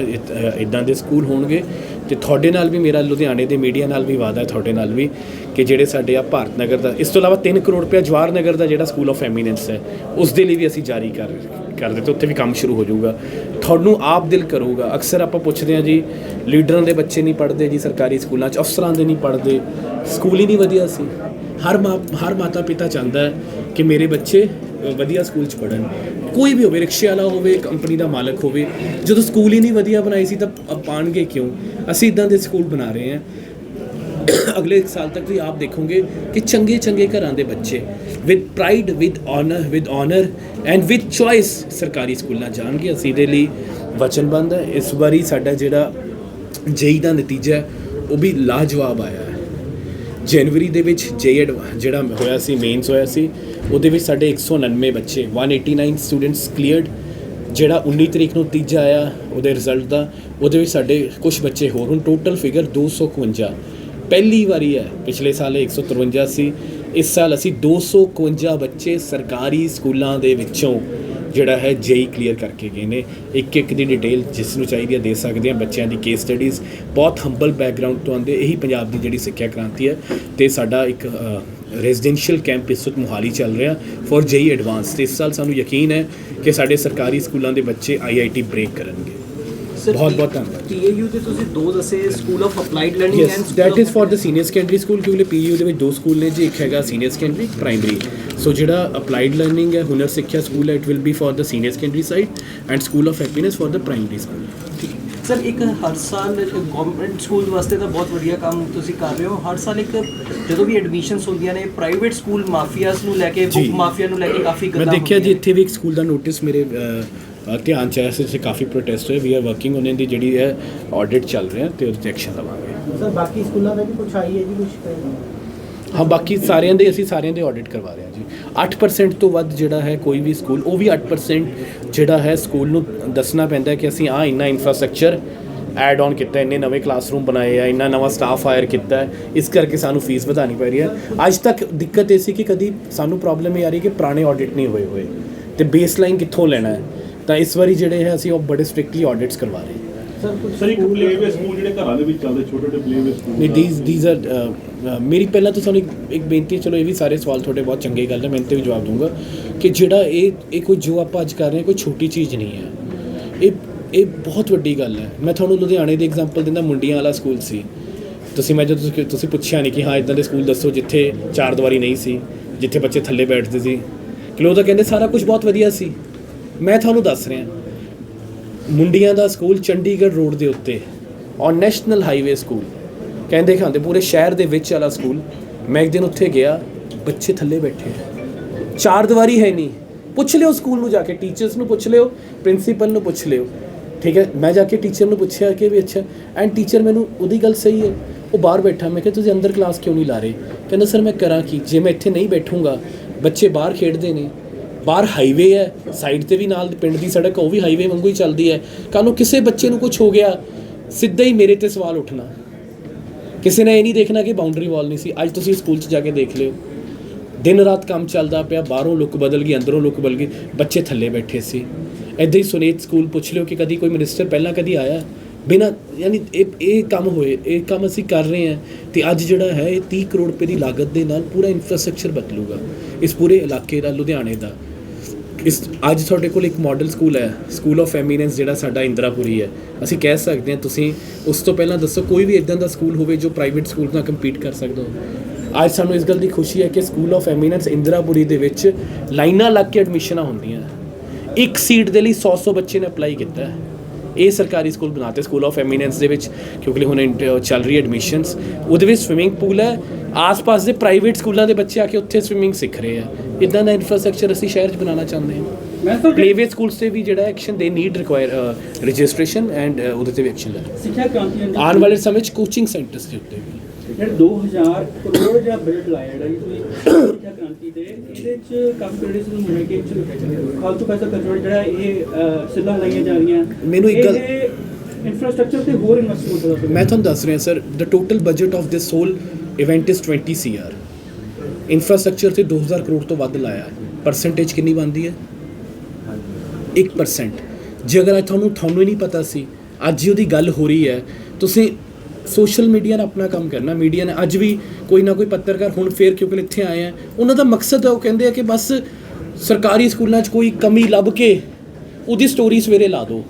ਇਦਾਂ ਦੇ ਸਕੂਲ ਹੋਣਗੇ ਤੇ ਤੁਹਾਡੇ ਨਾਲ ਵੀ ਮੇਰਾ ਲੁਧਿਆਣੇ ਦੇ ਮੀਡੀਆ ਨਾਲ ਵੀ ਵਾਅਦਾ ਹੈ ਤੁਹਾਡੇ ਨਾਲ ਵੀ ਕਿ ਜਿਹੜੇ ਸਾਡੇ ਆ ਭਾਰਤ ਨਗਰ ਦਾ, ਇਸ ਤੋਂ ਇਲਾਵਾ 3 ਕਰੋੜ ਰੁਪਏ ਜਵਾਹਰ ਨਗਰ ਦਾ ਜਿਹੜਾ ਸਕੂਲ ਆਫ ਐਮੀਨੈਂਸ ਹੈ, ਉਸ ਦੇ ਲਈ ਵੀ ਅਸੀਂ ਜਾਰੀ ਕਰ ਕਰ ਦਿੱਤੇ, ਉੱਥੇ ਵੀ ਕੰਮ ਸ਼ੁਰੂ ਹੋ ਜਾਊਗਾ। ਤੁਹਾਨੂੰ ਆਪ ਦਿਲ ਕਰੂਗਾ। ਅਕਸਰ ਆਪਾਂ ਪੁੱਛਦੇ ਹਾਂ ਜੀ, ਲੀਡਰਾਂ ਦੇ ਬੱਚੇ ਨਹੀਂ ਪੜ੍ਹਦੇ ਜੀ ਸਰਕਾਰੀ ਸਕੂਲਾਂ 'ਚ, ਅਫਸਰਾਂ ਦੇ ਨਹੀਂ ਪੜ੍ਹਦੇ। ਸਕੂਲ ਹੀ ਨਹੀਂ ਵਧੀਆ ਸੀ। ਹਰ ਮਾਂ, ਹਰ ਮਾਤਾ ਪਿਤਾ ਚਾਹੁੰਦਾ ਹੈ ਕਿ ਮੇਰੇ ਬੱਚੇ ਵਧੀਆ ਸਕੂਲ 'ਚ ਪੜ੍ਹਨ। ਕੋਈ ਵੀ ਹੋਵੇ ਰਿਕਸ਼ੇ ਵਾਲਾ ਹੋਵੇ ਕੰਪਨੀ ਦਾ ਮਾਲਕ ਹੋਵੇ ਜਦੋਂ ਸਕੂਲ ਹੀ ਨਹੀਂ ਵਧੀਆ ਬਣਾਈ ਸੀ ਤਾਂ ਅ, ਪਾਣਗੇ ਕਿਉਂ? ਅਸੀਂ ਇਦਾਂ ਦੇ ਸਕੂਲ ਬਣਾ ਰਹੇ ਹਾਂ। ਅਗਲੇ ਸਾਲ ਤੱਕ ਵੀ ਆਪ ਦੇਖੋਗੇ ਕਿ ਚੰਗੇ ਚੰਗੇ ਘਰਾਂ ਦੇ ਬੱਚੇ with pride with honour with honour and with choice ਸਰਕਾਰੀ ਸਕੂਲਾਂ ਜਾਣਗੇ। ਅਸੀਂ ਇਹਦੇ ਲਈ ਵਚਨਬੰਦ ਹੈ। ਇਸ ਵਾਰੀ ਸਾਡਾ ਜਿਹੜਾ ਜੇਈ ਦਾ ਨਤੀਜਾ ਉਹ ਵੀ ਲਾਜਵਾਬ ਆਇਆ ਹੈ। ਜਨਵਰੀ ਦੇ ਵਿੱਚ ਜੇ ਜਿਹੜਾ ਹੋਇਆ ਸੀ ਮੇਨਸ ਹੋਇਆ ਸੀ, ਉਹਦੇ ਵਿੱਚ ਸਾਡੇ 199 ਬੱਚੇ 189 ਸਟੂਡੈਂਟਸ ਕਲੀਅਰਡ ਜਿਹੜਾ 19 ਤਰੀਕ ਨੂੰ ਤੀਜਾ ਆਇਆ ਉਹਦੇ ਰਿਜ਼ਲਟ ਦਾ, ਉਹਦੇ ਵਿੱਚ ਸਾਡੇ ਕੁਝ ਬੱਚੇ ਹੋਰ, ਹੁਣ ਟੋਟਲ ਫਿਗਰ 251 ਪਹਿਲੀ ਵਾਰੀ ਹੈ, ਪਿਛਲੇ ਸਾਲ ਇਹ 153 ਸੀ, ਇਸ ਸਾਲ ਅਸੀਂ 251 ਬੱਚੇ ਸਰਕਾਰੀ ਸਕੂਲਾਂ ਦੇ ਵਿੱਚੋਂ ਜਿਹੜਾ ਹੈ ਜੇਈ ਕਲੀਅਰ ਕਰਕੇ ਗਏ ਨੇ। ਇੱਕ ਇੱਕ ਦੀ ਡਿਟੇਲ ਜਿਸ ਨੂੰ ਚਾਹੀਦੀ ਹੈ ਦੇ ਸਕਦੇ ਆ ਬੱਚਿਆਂ ਦੀ ਕੇਸ ਸਟੱਡੀਜ਼ ਬਹੁਤ ਹੰਬਲ ਬੈਕਗ੍ਰਾਉਂਡ ਤੋਂ ਆਉਂਦੇ, ਇਹੀ ਪੰਜਾਬ ਦੀ ਜਿਹੜੀ ਸਿੱਖਿਆ ਕ੍ਰਾਂਤੀ ਹੈ ਤੇ ਸਾਡਾ ਇੱਕ ਰੈਜ਼ੀਡੈਂਸ਼ੀਅਲ ਕੈਂਪ ਇਸ ਵਕਤ ਮੁਹਾਲੀ ਚੱਲ ਰਿਹਾ ਫॉर ਜੇਈ ਐਡਵਾਂਸ ਤੇ ਇਸ ਸਾਲ ਸਾਨੂੰ ਯਕੀਨ ਹੈ ਕਿ ਸਾਡੇ ਸਰਕਾਰੀ ਸਕੂਲਾਂ ਦੇ ਬੱਚੇ ਆਈਆਈਟੀ ਬ੍ਰੇਕ ਕਰਨਗੇ। ਬਹੁਤ ਬਹੁਤ ਧੰਨਵਾਦ। ਪੀਏਯੂ ਦੇ ਤੁਸੀਂ ਦੋ ਦੱਸੇ school of applied learning and that is for the senior secondary school ਕਿਉਂਕਿ ਪੀਏਯੂ ਦੇ ਵਿੱਚ ਦੋ ਸਕੂਲ ਨੇ ਜੀ ਇੱਕ ਹੈਗਾ ਸੀਨੀਅਰ ਸੈਕੰਡਰੀ ਪ੍ਰਾਇਮਰੀ ਸੋ ਜਿਹੜਾ ਅਪਲਾਈਡ ਲਰਨਿੰਗ ਹੈ ਹੁਨਰ ਸਿੱਖਿਆ ਸਕੂਲ ਹੈ it will be for the senior secondary side and school of happiness for the primary school sir ਇੱਕ ਹਰ ਸਾਲ ਗਵਰਨਮੈਂਟ ਸਕੂਲ ਵਾਸਤੇ ਤਾਂ ਬਹੁਤ ਵਧੀਆ ਕੰਮ ਤੁਸੀਂ ਕਰ ਰਹੇ ਹੋ। ਹਰ ਸਾਲ ਇੱਕ ਜਦੋਂ ਵੀ ਐਡਮਿਸ਼ਨਸ ਹੁੰਦੀਆਂ ਨੇ ਪ੍ਰਾਈਵੇਟ ਸਕੂਲ ਮਾਫੀਆਸ ਨੂੰ ਲੈ ਕੇ ਬੁੱਕ ਮਾਫੀਆ ਨੂੰ ਲੈ ਕੇ ਕਾਫੀ ਗੱਲਾਂ ਮੈਂ ਦੇਖਿਆ ਜੀ ਇੱਥੇ ਵੀ ਇੱਕ ਸਕੂਲ ਦਾ ਨੋਟਿਸ ਮੇਰੇ ਧਿਆਨ ਚ ਆਇਆ ਸੀ ਕਾਫੀ ਪ੍ਰੋਟੈਸਟ ਹੋਏ। ਵੀ ਆਰ ਵਰਕਿੰਗ ਉਹਨਾਂ ਦੀ ਜਿਹੜੀ ਹੈ ਆਡਿਟ ਚੱਲ ਰਿਹਾ ਤੇ ਉਹਦੇ ਤੇ ਐਕਸ਼ਨ ਲਵਾਂਗੇ। ਸਰ ਬਾਕੀ ਸਕੂਲਾਂ ਦਾ ਵੀ ਕੁਝ ਆਈ ਹੈ ਜੀ ਕੁਝ ਹਾਂ ਬਾਕੀ ਸਾਰਿਆਂ ਦੇ ਅਸੀਂ ਸਾਰਿਆਂ ਦੇ ਆਡਿਟ ਕਰਵਾ ਰਹੇ ਹਾਂ ਜੀ। 8% ਤੋਂ ਵੱਧ ਜਿਹੜਾ ਹੈ ਕੋਈ ਵੀ ਸਕੂਲ ਉਹ ਵੀ 8% ਜਿਹੜਾ ਹੈ ਸਕੂਲ ਨੂੰ ਦੱਸਣਾ ਪੈਂਦਾ ਹੈ ਕਿ ਅਸੀਂ ਆ ਇੰਨਾ ਇਨਫਰਾਸਟ੍ਰਕਚਰ ਐਡ ਆਨ ਕੀਤਾ ਇੰਨੇ ਨਵੇਂ ਕਲਾਸਰੂਮ ਬਣਾਏ ਆ ਇੰਨਾ ਨਵਾਂ ਸਟਾਫ ਹਾਇਰ ਕੀਤਾ ਹੈ। ਇਸ ਕਰਕੇ ਸਾਨੂੰ ਫੀਸ ਵਧਾਣੀ ਪੈ ਰਹੀ ਹੈ। ਅੱਜ ਤੱਕ ਦਿੱਕਤ ਇਹ ਸੀ ਕਿ ਕਦੀ ਸਾਨੂੰ ਪ੍ਰੋਬਲਮ ਇਹ ਆ ਰਹੀ ਕਿ ਪੁਰਾਣੇ ਆਡਿਟ ਨਹੀਂ ਹੋਏ ਹੋਏ। ਤੇ ਬੇਸਲਾਈਨ ਕਿੱਥੋਂ ਲੈਣਾ ਹੈ? ਤਾਂ ਇਸ ਵਾਰੀ ਜਿਹੜੇ ਹੈ ਅਸੀਂ ਉਹ ਬੜੇ ਸਟ੍ਰਿਕਟਲੀ ਆਡਿਟਸ ਕਰਵਾ ਰਹੇ ਹਾਂ। ਸਰ ਕੁਝ ਸਰ ਇੱਕ ਪਲੇਵੇ ਸਕੂਲ ਜਿਹੜੇ ਘਰਾਂ ਦੇ ਵਿੱਚ ਚੱਲਦੇ ਛੋਟੇ ਛੋਟੇ ਪਲੇਵੇ ਸਕੂਲ ਨਹੀਂ ਥੀਸ ਥੀਸ ਆਰ ਮੇਰੀ ਪਹਿਲਾਂ ਤਾਂ ਤੁਹਾਨੂੰ ਇੱਕ ਬੇਨਤੀ ਚਲੋ ਇਹ ਵੀ ਸਾਰੇ ਸਵਾਲ ਤੁਹਾਡੇ ਬਹੁਤ ਚੰਗੇ ਗੱਲ ਹੈ ਮੈਂ ਤੇ ਵੀ ਜਵਾਬ ਦੂੰਗਾ ਕਿ ਜਿਹੜਾ ਇਹ ਇਹ ਕੋਈ ਜੋ ਆਪਾਂ ਅੱਜ ਕਰ ਰਹੇ ਹਾਂ ਕੋਈ ਛੋਟੀ ਚੀਜ਼ ਨਹੀਂ ਹੈ। ਇਹ ਇਹ ਬਹੁਤ ਵੱਡੀ ਗੱਲ ਹੈ। ਮੈਂ ਤੁਹਾਨੂੰ ਲੁਧਿਆਣੇ ਦੀ ਐਗਜ਼ਾਮਪਲ ਦਿੰਦਾ ਮੁੰਡੀਆਂ ਵਾਲਾ ਸਕੂਲ ਸੀ। ਤੁਸੀਂ ਮੈਂ ਜਦੋਂ ਤੁਸੀਂ- ਤੁਸੀਂ ਪੁੱਛਿਆ ਨਹੀਂ ਕਿ ਹਾਂ ਇਦਾਂ ਦੇ ਸਕੂਲ ਦੱਸੋ ਜਿੱਥੇ ਚਾਰ ਦੀਵਾਰੀ ਨਹੀਂ ਸੀ ਜਿੱਥੇ ਬੱਚੇ ਥੱਲੇ ਬੈਠਦੇ ਸੀ। ਕਿ ਲੋਕ ਤਾਂ ਕਹਿੰਦੇ ਸਾਰਾ ਕੁਝ ਬਹੁਤ ਵਧੀਆ ਸੀ। ਮੈਂ ਤੁਹਾਨੂੰ ਦੱਸ ਰਿਹਾ ਮੁੰਡੀਆਂ ਦਾ ਸਕੂਲ ਚੰਡੀਗੜ੍ਹ ਰੋਡ ਦੇ ਉੱਤੇ ਔਨ ਨੈਸ਼ਨਲ ਹਾਈਵੇ ਸਕੂਲ। ਕਹਿੰਦੇ ਖਾਂਦੇ ਪੂਰੇ ਸ਼ਹਿਰ ਦੇ ਵਿੱਚ ਵਾਲਾ ਸਕੂਲ। ਮੈਂ ਇੱਕ ਦਿਨ ਉੱਥੇ ਗਿਆ, ਬੱਚੇ ਥੱਲੇ ਬੈਠੇ ਚਾਰ ਦੀਵਾਰੀ ਹੈ ਨਹੀਂ। ਪੁੱਛ ਲਿਓ ਸਕੂਲ ਨੂੰ ਜਾ ਕੇ, ਟੀਚਰਸ ਨੂੰ ਪੁੱਛ ਲਿਓ, ਪ੍ਰਿੰਸੀਪਲ ਨੂੰ ਪੁੱਛ ਲਿਓ। ਠੀਕ ਹੈ, ਮੈਂ ਜਾ ਕੇ ਟੀਚਰ ਨੂੰ ਪੁੱਛਿਆ ਕਿ ਵੀ ਅੱਛਾ ਐਂਡ ਟੀਚਰ ਮੈਨੂੰ ਉਹਦੀ ਗੱਲ ਸਹੀ ਹੈ। ਉਹ ਬਾਹਰ ਬੈਠਾ, ਮੈਂ ਕਿਹਾ, ਤੁਸੀਂ ਅੰਦਰ ਕਲਾਸ ਕਿਉਂ ਨਹੀਂ ਲਾ ਰਹੇ? ਕਹਿੰਦਾ, ਸਰ, ਮੈਂ ਕਰਾਂ ਕੀ? ਜੇ ਮੈਂ ਇੱਥੇ ਨਹੀਂ ਬੈਠੂੰਗਾ, ਬੱਚੇ ਬਾਹਰ ਖੇਡਦੇ ਨੇ ਬਾਹਰ ਹਾਈਵੇ ਹੈ ਸਾਈਡ ਤੇ ਵੀ ਨਾਲ ਪਿੰਡ ਦੀ ਸੜਕ, ਉਹ ਵੀ ਹਾਈਵੇ ਵਾਂਗੂ ਹੀ ਚੱਲਦੀ ਹੈ। ਕੱਲ੍ਹ ਨੂੰ ਕਿਸੇ ਬੱਚੇ ਨੂੰ ਕੁਝ ਹੋ ਗਿਆ, ਸਿੱਧਾ ਹੀ ਮੇਰੇ ਤੇ ਸਵਾਲ ਉੱਠਣਾ। ਕਿਸੇ ਨੇ ਇਹ ਨਹੀਂ ਦੇਖਣਾ ਕਿ ਬਾਉਂਡਰੀ ਵਾਲ ਨਹੀਂ ਸੀ। ਅੱਜ ਤੁਸੀਂ ਸਕੂਲ 'ਚ ਜਾ ਕੇ ਦੇਖ ਲਿਓ। ਦਿਨ ਰਾਤ ਕੰਮ ਚੱਲਦਾ ਪਿਆ, ਬਾਹਰੋਂ ਲੁੱਕ ਬਦਲ ਗਈ, ਅੰਦਰੋਂ ਲੁੱਕ ਬਦਲ ਗਈ। ਬੱਚੇ ਥੱਲੇ ਬੈਠੇ ਸੀ। ਐਦਾਂ ਹੀ ਸੁਨੀਤ ਸਕੂਲ ਪੁੱਛ ਲਿਓ ਕਿ ਕਦੀ ਕੋਈ ਮਿਨਿਸਟਰ ਪਹਿਲਾਂ ਕਦੀ ਆਇਆ? ਬਿਨਾ, ਯਾਨੀ ਇਹ ਇਹ ਕੰਮ ਹੋਏ, ਇਹ ਕੰਮ ਅਸੀਂ ਕਰ ਰਹੇ ਹਾਂ ਤੇ ਅੱਜ ਜਿਹੜਾ ਹੈ, ਇਹ 30 ਕਰੋੜ ਰੁਪਏ ਦੀ ਲਾਗਤ ਦੇ ਨਾਲ ਪੂਰਾ ਇਨਫਰਾਸਟ੍ਰਕਚਰ ਬਦਲੂਗਾ। ਇਸ ਪੂਰੇ ਇਲਾਕੇ ਦਾ, ਲੁਧਿਆਣੇ ਦਾ। ਇਸ ਅੱਜ ਤੁਹਾਡੇ ਕੋਲ ਇੱਕ ਮਾਡਲ ਸਕੂਲ ਹੈ ਸਕੂਲ ਆਫ ਐਮੀਨੈਂਸ ਜਿਹੜਾ ਸਾਡਾ ਇੰਦਰਾਪੁਰੀ ਹੈ। ਅਸੀਂ ਕਹਿ ਸਕਦੇ ਹਾਂ ਤੁਸੀਂ ਉਸ ਤੋਂ ਪਹਿਲਾਂ ਦੱਸੋ ਕੋਈ ਵੀ ਇਦਾਂ ਦਾ ਸਕੂਲ ਹੋਵੇ ਜੋ ਪ੍ਰਾਈਵੇਟ ਸਕੂਲ ਨਾਲ ਕੰਪੀਟ ਕਰ ਸਕਦਾ ਹੋ ਅੱਜ ਸਾਨੂੰ ਇਸ ਗੱਲ ਦੀ ਖੁਸ਼ੀ ਹੈ ਕਿ ਸਕੂਲ ਆਫ ਐਮੀਨੈਂਸ ਇੰਦਰਾਪੁਰੀ ਦੇ ਵਿੱਚ ਲਾਈਨਾਂ ਲੱਗ ਕੇ ਐਡਮਿਸ਼ਨਾਂ ਹੁੰਦੀਆਂ ਇੱਕ ਸੀਟ ਦੇ ਲਈ 100-100 ਬੱਚੇ ਨੇ ਅਪਲਾਈ ਕੀਤਾ ਹੈ। ਇਹ ਸਰਕਾਰੀ ਸਕੂਲ ਬਣਾਤੇ ਸਕੂਲ ਆਫ ਐਮੀਨੈਂਸ ਦੇ ਵਿੱਚ, ਕਿਉਂਕਿ ਹੁਣ ਇੰਟ- ਚੱਲ ਰਹੀ ਐਡਮਿਸ਼ਨਸ ਉਹਦੇ ਵਿੱਚ ਸਵਿਮਿੰਗ ਪੂਲ ਹੈ। ਆਸ-ਪਾਸ ਦੇ ਪ੍ਰਾਈਵੇਟ ਸਕੂਲਾਂ ਦੇ ਬੱਚੇ ਆ ਕੇ ਉੱਥੇ ਸਵਿਮਿੰਗ ਸਿੱਖ ਰਹੇ ਆ। ਇਦਾਂ ਦਾ ਇਨਫਰਾਸਟ੍ਰਕਚਰ ਅਸੀਂ ਸ਼ਹਿਰ 'ਚ ਬਣਾਉਣਾ ਚਾਹੁੰਦੇ ਹਾਂ। ਮੈਂ ਸਰ ਪਲੇਵੇ ਸਕੂਲਸ ਤੇ ਵੀ ਜਿਹੜਾ ਐਕਸ਼ਨ ਦੇ ਨੀਡ ਰਿਕੁਆਇਰ ਰਜਿਸਟ੍ਰੇਸ਼ਨ ਐਂਡ ਉਹਦੇ ਤੇ ਵੀ ਐਕਸ਼ਨ ਲੈਣਾ। ਸਿੱਖਿਆ ਕ੍ਰਾਂਤੀ ਅੰਦਰ ਆਉਣ ਵਾਲੇ ਸਮੇਂ 'ਚ ਕੋਚਿੰਗ ਸੈਂਟਰਸ ਦੇ ਉੱਤੇ ਵੀ। ਜਿਹੜੇ 2000 ਕਰੋੜ ਦਾ ਬਜਟ ਲਾਇਆ ਜਿਹੜਾ ਜੀ ਤੁਸੀਂ ਸਿੱਖਿਆ ਕ੍ਰਾਂਤੀ ਦੇ ਇਹਦੇ ਚ ਕਾਫੀ ਕ੍ਰੈਡਿਟਸ ਨੂੰ ਮਿਲਣੇ ਕਿ ਖਾਲਤੂ ਪੈਸਾ ਖਰਚਣਾ ਜਿਹੜਾ ਇਹ ਸਿੱਧਾ ਲਾਈਆਂ ਜਾ ਰਹੀਆਂ। ਮੈਨੂੰ ਇੱਕ ਗੱਲ- ਇਨਫਰਾਸਟ੍ਰਕਚਰ ਤੇ ਹੋਰ ਇਨਵੈਸਟ ਹੋ? ਸਕਦਾ ਮੈਂ ਤੁਹਾਨੂੰ ਦੱਸ ਰਿਹਾ sir the total budget of this whole event is 20 CR infrastructure ਤੇ 2000 ਕਰੋੜ ਤੋਂ ਵੱਧ ਲਾਇਆ। ਪਰਸੈਂਟੇਜ ਕਿੰਨੀ ਬਣਦੀ ਹੈ? 1% ਜੇ ਅਗਰ ਅੱਜ ਤੁਹਾਨੂੰ ਤੁਹਾਨੂੰ ਹੀ ਨਹੀਂ ਪਤਾ ਸੀ, ਅੱਜ ਹੀ ਉਹਦੀ ਗੱਲ ਹੋ ਰਹੀ ਹੈ, ਤੁਸੀਂ ਸੋਸ਼ਲ ਮੀਡੀਆ ਨੇ ਆਪਣਾ ਕੰਮ ਕਰਨਾ। ਮੀਡੀਆ ਨੇ ਅੱਜ ਵੀ ਕੋਈ ਨਾ ਕੋਈ ਪੱਤਰਕਾਰ ਹੁਣ ਫੇਰ ਕਿਉਂਕਿ ਇੱਥੇ ਆਏ ਆ, ਉਹਨਾਂ ਦਾ ਮਕਸਦ ਹੈ, ਉਹ ਕਹਿੰਦੇ ਆ ਕਿ ਬਸ ਸਰਕਾਰੀ ਸਕੂਲਾਂ 'ਚ ਕੋਈ ਕਮੀ ਲੱਭ ਕੇ ਉਹਦੀ ਸਟੋਰੀ ਸਵੇਰੇ ਲਾ ਦਿਓ।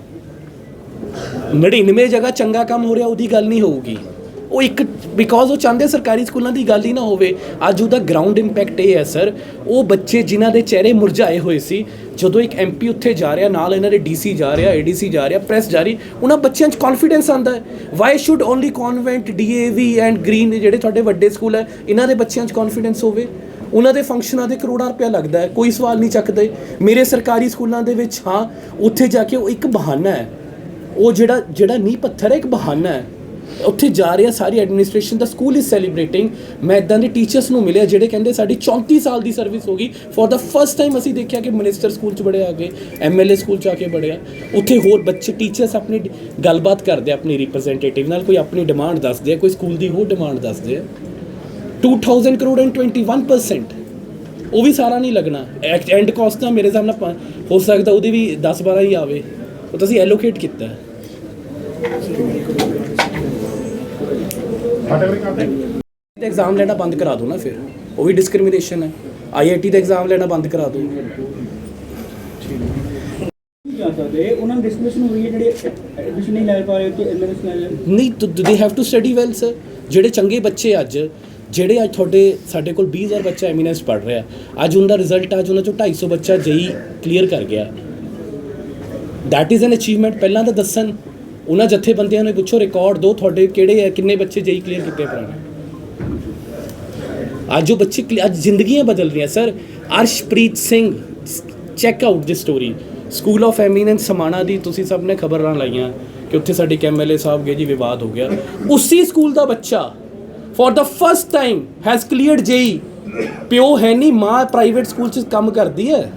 99 ਜਗ੍ਹਾ ਚੰਗਾ ਕੰਮ ਹੋ ਰਿਹਾ, ਉਹਦੀ ਗੱਲ ਨਹੀਂ ਹੋਊਗੀ। ਉਹ ਇੱਕ ਬਿਕੋਜ਼ ਉਹ ਚਾਹੁੰਦੇ ਸਰਕਾਰੀ ਸਕੂਲਾਂ ਦੀ ਗੱਲ ਹੀ ਨਾ ਹੋਵੇ, ਅੱਜ ਉਹਦਾ ਗਰਾਊਂਡ ਇੰਪੈਕਟ ਇਹ ਹੈ ਸਰ ਉਹ ਬੱਚੇ ਜਿਨ੍ਹਾਂ ਦੇ ਚਿਹਰੇ ਮੁਰਝਾਏ ਹੋਏ ਸੀ, ਜਦੋਂ ਇੱਕ ਐਮਪੀ ਉੱਥੇ ਜਾ ਰਿਹਾ, ਨਾਲ ਇਹਨਾਂ ਦੇ ਡੀਸੀ ਜਾ ਰਿਹਾ ਏਡੀਸੀ ਜਾ ਰਿਹਾ ਪ੍ਰੈਸ ਜਾ ਰਹੀ ਉਹਨਾਂ ਬੱਚਿਆਂ 'ਚ ਕੌਨਫੀਡੈਂਸ ਆਂਦਾ ਹੈ। Why should only convent DAV and green ਜਿਹੜੇ ਤੁਹਾਡੇ ਵੱਡੇ ਸਕੂਲ ਹੈ, ਇਹਨਾਂ ਦੇ ਬੱਚਿਆਂ 'ਚ ਕੌਨਫੀਡੈਂਸ ਹੋਵੇ? ਉਹਨਾਂ ਦੇ ਫੰਕਸ਼ਨਾਂ ਦੇ ਕਰੋੜਾਂ ਰੁਪਇਆ ਲੱਗਦਾ ਹੈ, ਕੋਈ ਸਵਾਲ ਨਹੀਂ ਚੱਕਦੇ। ਮੇਰੇ ਸਰਕਾਰੀ ਸਕੂਲਾਂ ਦੇ ਵਿੱਚ, ਹਾਂ, ਉੱਥੇ ਜਾ ਕੇ ਉਹ ਇੱਕ ਬਹਾਨਾ ਹੈ। ਉਹ ਜਿਹੜਾ ਜਿਹੜਾ ਨੀਂਹ ਪੱਥਰ ਹੈ, ਇੱਕ ਬਹਾਨਾ ਹੈ। ਉੱਥੇ ਜਾ ਰਿਹਾ ਸਾਰੀ ਐਡਮਿਨਿਸਟ੍ਰੇਸ਼ਨ ਦਾ ਸਕੂਲ ਇਜ਼ ਸੈਲੀਬ੍ਰੇਟਿੰਗ ਮੈਂ ਇਦਾਂ ਦੇ ਟੀਚਰਸ ਨੂੰ ਮਿਲਿਆ ਜਿਹੜੇ ਕਹਿੰਦੇ ਸਾਡੀ 34 ਸਾਲ ਦੀ ਸਰਵਿਸ ਹੋ ਗਈ। ਫॉर ਦਾ ਫਰਸਟ ਟਾਈਮ ਅਸੀਂ ਦੇਖਿਆ ਕਿ ਮਿਨਿਸਟਰ ਸਕੂਲ ਚ ਬੜੇ ਆ ਗਏ ਐਮਐਲਏ ਸਕੂਲ ਚ ਆ ਕੇ ਬੜੇ ਆ। ਉੱਥੇ ਹੋਰ ਬੱਚੇ ਟੀਚਰਸ ਆਪਣੀ ਗੱਲਬਾਤ ਕਰਦੇ ਆ ਆਪਣੀ ਰਿਪਰੈਜ਼ੈਂਟੇਟਿਵ ਨਾਲ, ਕੋਈ ਆਪਣੀ ਡਿਮਾਂਡ ਦੱਸਦੇ ਆ, ਕੋਈ ਸਕੂਲ ਦੀ ਹੋਰ ਡਿਮਾਂਡ ਦੱਸਦੇ ਆ। 2000 ਕਰੋੜ ਐਂਡ 21% ਉਹ ਵੀ ਸਾਰਾ ਨਹੀਂ ਲੱਗਣਾ। ਐਂਡ ਕਾਸਟ ਤਾਂ ਮੇਰੇ ਹਿਸਾਬ ਨਾਲ ਹੋ ਸਕਦਾ ਉਹਦੀ ਵੀ 10 12 ਹੀ ਆਵੇ। ਉਹ ਤਾਂ ਅਸੀਂ ਐਲੋਕੇਟ ਕੀਤਾ। ਦਾ ਐਗਜ਼ਾਮ ਲੈਣਾ ਬੰਦ ਕਰਾ ਦਿਓ ਨਾ ਫਿਰ। ਉਹ ਵੀ ਡਿਸਕ੍ਰਿਮੀਨੇਸ਼ਨ ਹੈ। ਆਈਆਈਟੀ ਦਾ ਐਗਜ਼ਾਮ ਲੈਣਾ ਬੰਦ ਕਰਾ ਦਿਓ। ਉਹਨਾਂ ਨੂੰ ਹੈ ਜਿਹੜੇ ਐਡਮਿਸ਼ਨ ਨਹੀਂ ਲੈ ਪਾ ਰਹੇ ਕਿ ਐਮਐਨਐਸ ਲੈ ਨਹੀਂ ਦੇ have to study well sir ਜਿਹੜੇ ਚੰਗੇ ਬੱਚੇ ਅੱਜ ਜਿਹੜੇ ਅੱਜ ਤੁਹਾਡੇ ਸਾਡੇ ਕੋਲ 20000 ਬੱਚਾ ਐਮੀਨੈਂਸ ਪੜ ਰਿਹਾ ਅੱਜ ਉਹਦਾ ਰਿਜ਼ਲਟ ਅੱਜ ਉਹਨਾਂ ਚੋਂ 250 ਬੱਚਾ ਜਈ ਕਲੀਅਰ ਕਰ ਗਿਆ। ਦੈਟ ਇਜ਼ ਐਨ ਅਚੀਵਮੈਂਟ ਪਹਿਲਾਂ ਤਾਂ ਦੱਸਣ ਉਹਨਾਂ ਜਥੇਬੰਦੀਆਂ ਨੂੰ ਪੁੱਛੋ ਰਿਕਾਰਡ ਦੋ ਤੁਹਾਡੇ ਕਿਹੜੇ ਹੈ, ਕਿੰਨੇ ਬੱਚੇ ਜਈ ਕਲੀਅਰ ਕੀਤੇ ਪੁਰਾਣੇ? ਅੱਜ ਉਹ ਬੱਚੇ clear- ਅੱਜ ਜ਼ਿੰਦਗੀਆਂ ਬਦਲ ਰਹੀਆਂ। Sir Arshpreet Singh check out this story school of eminence Samana ਦੀ ਤੁਸੀਂ ਸਭ ਨੇ ਖਬਰਾਂ ਲਾਈਆਂ ਕਿ ਉੱਥੇ ਸਾਡੇ ਐਮਐਲਏ ਸਾਹਿਬ ਗਏ ਜੀ, ਵਿਵਾਦ ਹੋ ਗਿਆ। ਉਸੇ ਸਕੂਲ ਦਾ ਬੱਚਾ for the first time has cleared JEE. ਪਿਓ ਹੈ ਨਹੀਂ, ਮਾਂ ਪ੍ਰਾਈਵੇਟ ਸਕੂਲ 'ਚ ਕੰਮ ਕਰਦੀ ਹੈ।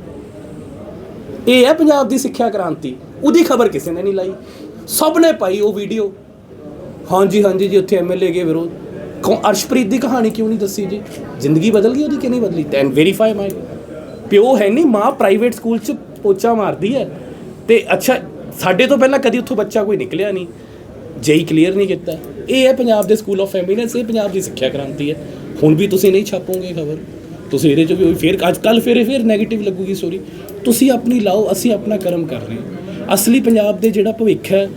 ਇਹ ਹੈ ਪੰਜਾਬ ਦੀ ਸਿੱਖਿਆ ਕ੍ਰਾਂਤੀ। ਉਹਦੀ ਖਬਰ ਕਿਸੇ ਨੇ ਨਹੀਂ ਲਾਈ। ਸਭ ਨੇ ਪਾਈ ਉਹ ਵੀਡੀਓ ਹਾਂਜੀ ਹਾਂਜੀ ਜੀ, ਉੱਥੇ ਐਮਐਲਏ ਗਏ ਵਿਰੋਧ। ਕੌਣ, ਅਰਸ਼ਪ੍ਰੀਤ ਦੀ ਕਹਾਣੀ ਕਿਉਂ ਨਹੀਂ ਦੱਸੀ ਜੀ? ਜ਼ਿੰਦਗੀ ਬਦਲ ਗਈ ਉਹਦੀ ਕਿ ਨਹੀਂ ਬਦਲੀ? ਤੈਨ ਵੈਰੀਫਾਈ ਮਾਈ ਪਿਓ ਹੈ ਨਹੀਂ, ਮਾਂ ਪ੍ਰਾਈਵੇਟ ਸਕੂਲ 'ਚ ਪੋਚਾ ਮਾਰਦੀ ਹੈ। ਤੇ ਅੱਛਾ, ਸਾਡੇ ਤੋਂ ਪਹਿਲਾਂ ਕਦੀ ਉੱਥੋਂ ਬੱਚਾ ਕੋਈ ਨਿਕਲਿਆ ਨਹੀਂ। ਜੇਈ ਕਲੀਅਰ ਨਹੀਂ ਕੀਤਾ। ਇਹ ਹੈ ਪੰਜਾਬ ਦੇ ਸਕੂਲ ਆਫ ਐਮੀਨੈਂਸ ਇਹ ਪੰਜਾਬ ਦੀ ਸਿੱਖਿਆ ਕ੍ਰਾਂਤੀ ਹੈ। ਹੁਣ ਵੀ ਤੁਸੀਂ ਨਹੀਂ ਛਾਪੋਗੇ ਖਬਰ। ਤੁਸੀਂ ਇਹਦੇ 'ਚ ਵੀ ਉਹੀ ਫੇਰ ਅੱਜ ਕੱਲ ਫਿਰ ਫਿਰ 네ਗੇਟਿਵ ਲੱਗੂਗੀ ਸੋਰੀ ਤੁਸੀਂ ਆਪਣੀ ਲਾਓ, ਅਸੀਂ ਆਪਣਾ ਕਰਮ ਕਰ ਰਹੇ ਹਾਂ। ਅਸਲੀ ਪੰਜਾਬ ਦੇ ਜਿਹੜਾ ਭਵਿੱਖ ਹੈ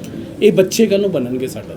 ਇਹ ਬੱਚੇ ਕੱਲ੍ਹ ਨੂੰ ਬਣਨਗੇ ਸਾਡਾ।